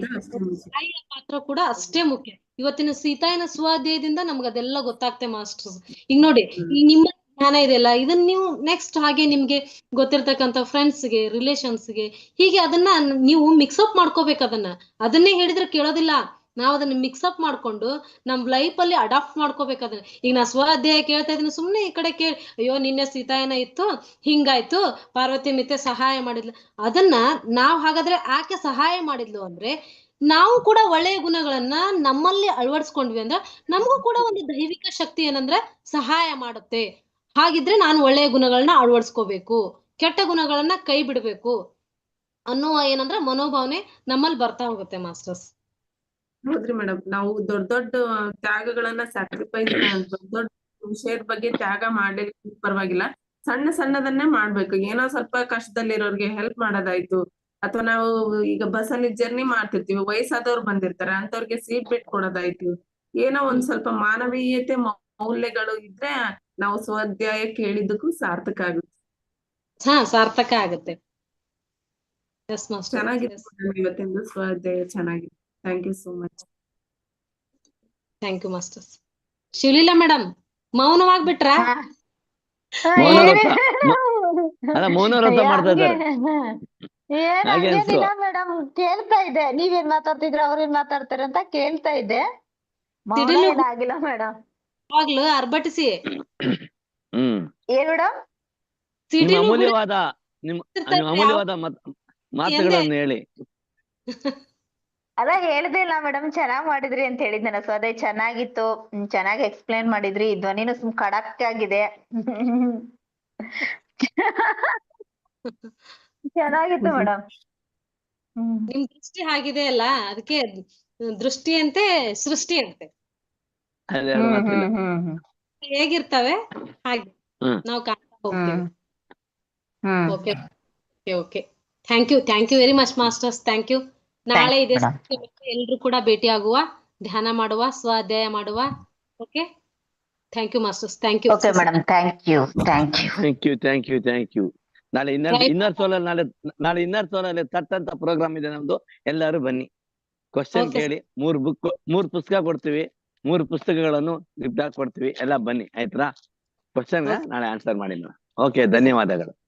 ತಾಯಿಯ ಪಾತ್ರ ಕೂಡ ಅಷ್ಟೇ ಮುಖ್ಯ. ಇವತ್ತಿನ ಸೀತಾಯನ ಸ್ವಾಧ್ಯಾಯದಿಂದ ನಮ್ಗ ಅದೆಲ್ಲ ಗೊತ್ತಾಗ್ತೆ ಮಾಸ್ಟರ್ಸ್. ಈಗ ನೋಡಿ ನಿಮ್ಮ ಜ್ಞಾನ ಇದೆಯಲ್ಲ ಇದನ್ನ ನೀವು ನೆಕ್ಸ್ಟ್ ಹಾಗೆ ನಿಮ್ಗೆ ಗೊತ್ತಿರ್ತಕ್ಕಂಥ ಫ್ರೆಂಡ್ಸ್ಗೆ ರಿಲೇಷನ್ಸ್ಗೆ ಹೀಗೆ ಅದನ್ನ ನೀವು ಮಿಕ್ಸಪ್ ಮಾಡ್ಕೋಬೇಕು ಅದನ್ನ. ಅದನ್ನೇ ಹೇಳಿದ್ರೆ ಕೇಳೋದಿಲ್ಲ. ನಾವ್ ಅದನ್ನ ಮಿಕ್ಸಪ್ ಮಾಡ್ಕೊಂಡು ನಮ್ ಲೈಫ್ ಅಲ್ಲಿ ಅಡಾಪ್ಟ್ ಮಾಡ್ಕೋಬೇಕು ಅದನ್ನ. ಈಗ ನಾ ಸ್ವಾಧ್ಯಾಯ ಕೇಳ್ತಾ ಇದೀನಿ ಸುಮ್ನೆ ಈ ಕಡೆ ಕೇಳಿ, ಅಯ್ಯೋ, ನಿನ್ನೆ ಸೀತಾಯನ ಇತ್ತು, ಹಿಂಗಾಯ್ತು, ಪಾರ್ವತಿ ಮಿತ್ತೆ ಸಹಾಯ ಮಾಡಿದ್ಲು. ಅದನ್ನ ನಾವ್ ಹಾಗಾದ್ರೆ ಆಕೆ ಸಹಾಯ ಮಾಡಿದ್ಲು ಅಂದ್ರೆ, ನಾವು ಕೂಡ ಒಳ್ಳೆಯ ಗುಣಗಳನ್ನ ನಮ್ಮಲ್ಲಿ ಅಳವಡಿಸ್ಕೊಂಡ್ವಿ ಅಂದ್ರೆ, ನಮಗೂ ಕೂಡ ಒಂದು ದೈವಿಕ ಶಕ್ತಿ ಏನಂದ್ರೆ ಸಹಾಯ ಮಾಡುತ್ತೆ. ಹಾಗಿದ್ರೆ ನಾನು ಒಳ್ಳೆಯ ಗುಣಗಳನ್ನ ಅಳವಡಿಸ್ಕೋಬೇಕು. ಕೆಟ್ಟ ಗುಣಗಳನ್ನ ಕೈ ಬಿಡಬೇಕು ಅನ್ನುವ ಏನಂದ್ರೆ ಮನೋಭಾವನೆ ನಮ್ಮಲ್ಲಿ ಬರ್ತಾ ಹೋಗುತ್ತೆ, ಮಾಸ್ಟರ್ಸ್. ಹೌದ್ರಿ ಮೇಡಮ್ ನಾವು ದೊಡ್ಡ ದೊಡ್ಡ ತ್ಯಾಗಗಳನ್ನ ಸ್ಯಾಕ್ರಿಫೈಸ್ ದೊಡ್ಡ ದೊಡ್ಡ ವಿಷಯದ ಬಗ್ಗೆ ತ್ಯಾಗ ಮಾಡ್ಲಿಕ್ಕೆ ಪರವಾಗಿಲ್ಲ. ಸಣ್ಣ ಸಣ್ಣದನ್ನೇ ಮಾಡ್ಬೇಕು. ಏನೋ ಸ್ವಲ್ಪ ಕಷ್ಟದಲ್ಲಿರೋರ್ಗೆ ಹೆಲ್ಪ್ ಮಾಡೋದಾಯ್ತು. ಅಥವಾ ನಾವು ಈಗ ಬಸ್ಸಲ್ಲಿ ಜರ್ನಿ ಮಾಡ್ತಿರ್ತೀವಿ, ವಯಸ್ಸಾದವ್ರು ಬಂದಿರ್ತಾರೆ ಅಂತವ್ರಿಗೆ ಸೀಟ್ ಬಿಟ್ ಕೊಡೋದಾಯ್ತು. ಏನೋ ಒಂದ್ ಸ್ವಲ್ಪ ಮಾನವೀಯತೆ ಮೌಲ್ಯಗಳು ಇದ್ರೆ ನಾವು ಸ್ವಾಧ್ಯಾಯ ಕೇಳಿದ್ದಕ್ಕೂ ಸಾರ್ಥಕ ಆಗುತ್ತೆ. ಹಾ ಸಾರ್ಥಕ ಆಗುತ್ತೆ. ಎಸ್ ಇವತ್ತಿಂದ ಸ್ವಾಧ್ಯಾಯ ಚೆನ್ನಾಗಿದೆ. Thank you so much thank you master Shivaleela madam ಮೌನವಾಗ್ಬಿಟ್ರ? ಹಾ. ಹಾ, ಮೌನ ಅಲ್ಲ ಮೌನ ವ್ರತ ಮಾಡ್ತಾ ಇದ್ದಾರೆ. ಏನ್ ಹಾಗೆ ಅನ್ಸ್ತು. ಹಂಗೇನಿಲ್ಲ ಮೇಡಮ್ ಕೇಳ್ತಾ ಇದ್ದೆ. ನೀವೇನ್ ಮಾತಾಡ್ತಿದ್ರ ಅವ್ರೇನ್ ಮಾತಾಡ್ತಾರೆ ಅಂತ ಕೇಳ್ತಾ ಇದ್ದೆ. ಆಗಿಲ್ಲ ಮೇಡಮ್. ಯಾವಾಗ್ಲೂ ಅರ್ಬಟಿಸಿ ಹ್ಮ್. ಏನ್ ಮೇಡಮ್ ನಿಮ್ಮ ಸಿಡಿಲು ಅಮೂಲ್ಯವಾದ ನಿಮ್ಮ ನಿಮ್ಮ ಅಮೂಲ್ಯವಾದ ಮತ್ ಮಾತುಗಳನ್ನು ಹೇಳಿ. ಅದ ಹೇಳ್ದೆ ಇಲ್ಲ ಮೇಡಮ್ ಚೆನ್ನಾಗ್ ಮಾಡಿದ್ರಿ ಅಂತ ಹೇಳಿದ್ನಲ್ಲ ಸೊ ಅದೇ ಚೆನ್ನಾಗಿತ್ತು. ಹ್ಮ್, ಚೆನ್ನಾಗಿ ಎಕ್ಸ್ಪ್ಲೇನ್ ಮಾಡಿದ್ರಿ. ಧ್ವನಿನೂ ಸುಮ್ ಕಡಕ್ ಆಗಿದೆ. ಚೆನ್ನಾಗಿತ್ತು ಮೇಡಮ್ ಹ್ಮ್. ನಿಮ್ ದೃಷ್ಟಿ ಹಾಗಿದೆ ಅಲ್ಲ ಅದಕ್ಕೆ ದೃಷ್ಟಿ ಅಂತೆ ಸೃಷ್ಟಿ ಅಂತೆ. ಅದೆರಡು ಹ್ಮ್ ಹೇಗಿರ್ತವೆ? ಹಾಗೆ. ಹ್ಮ್. ನಾವು ಕಾಣ್ತಾ ಹೋಗ್ತೀವಿ. Okay okay okay. Thank you thank you very much masters thank you ನಾಳೆ ಇದೆ madam. ಎಲ್ರು ಕೂಡ ಭೇಟಿ ಆಗುವ ಧ್ಯಾನ ಮಾಡುವ ಸ್ವಾಧ್ಯಾಯ ಮಾಡುವ. Okay? Thank you masters thank you okay madam thank you thank you thank you thank you thank you ನಾಳೆ ಇನ್ನರ್ Right. ಇನ್ನರ್ ಸೋಲಲ್ಲಿ ನಾಳೆ ನಾಳೆ ಇನ್ನರ್ ಸೋಲಲ್ಲಿ ಅಲ್ಲಿ ತಟ್ಟಂತ ಪ್ರೋಗ್ರಾಮ್ ಇದೆ ನಮ್ದು. ಎಲ್ಲರೂ ಬನ್ನಿ. Question Okay, sir. ಕೇಳಿ. ಮೂರ್ ಬುಕ್ ಮೂರ್ ಪುಸ್ತಕ ಕೊಡ್ತೀವಿ. ಮೂರ್ ಪುಸ್ತಕಗಳನ್ನು ಗಿಫ್ಟ್ ಕೊಡ್ತೀವಿ ಎಲ್ಲ ಬನ್ನಿ ಆಯ್ತಾ? ಕ್ವಶನ್. ನಾಳೆ ಆನ್ಸರ್ ಮಾಡಿ ಓಕೆ ಧನ್ಯವಾದಗಳು.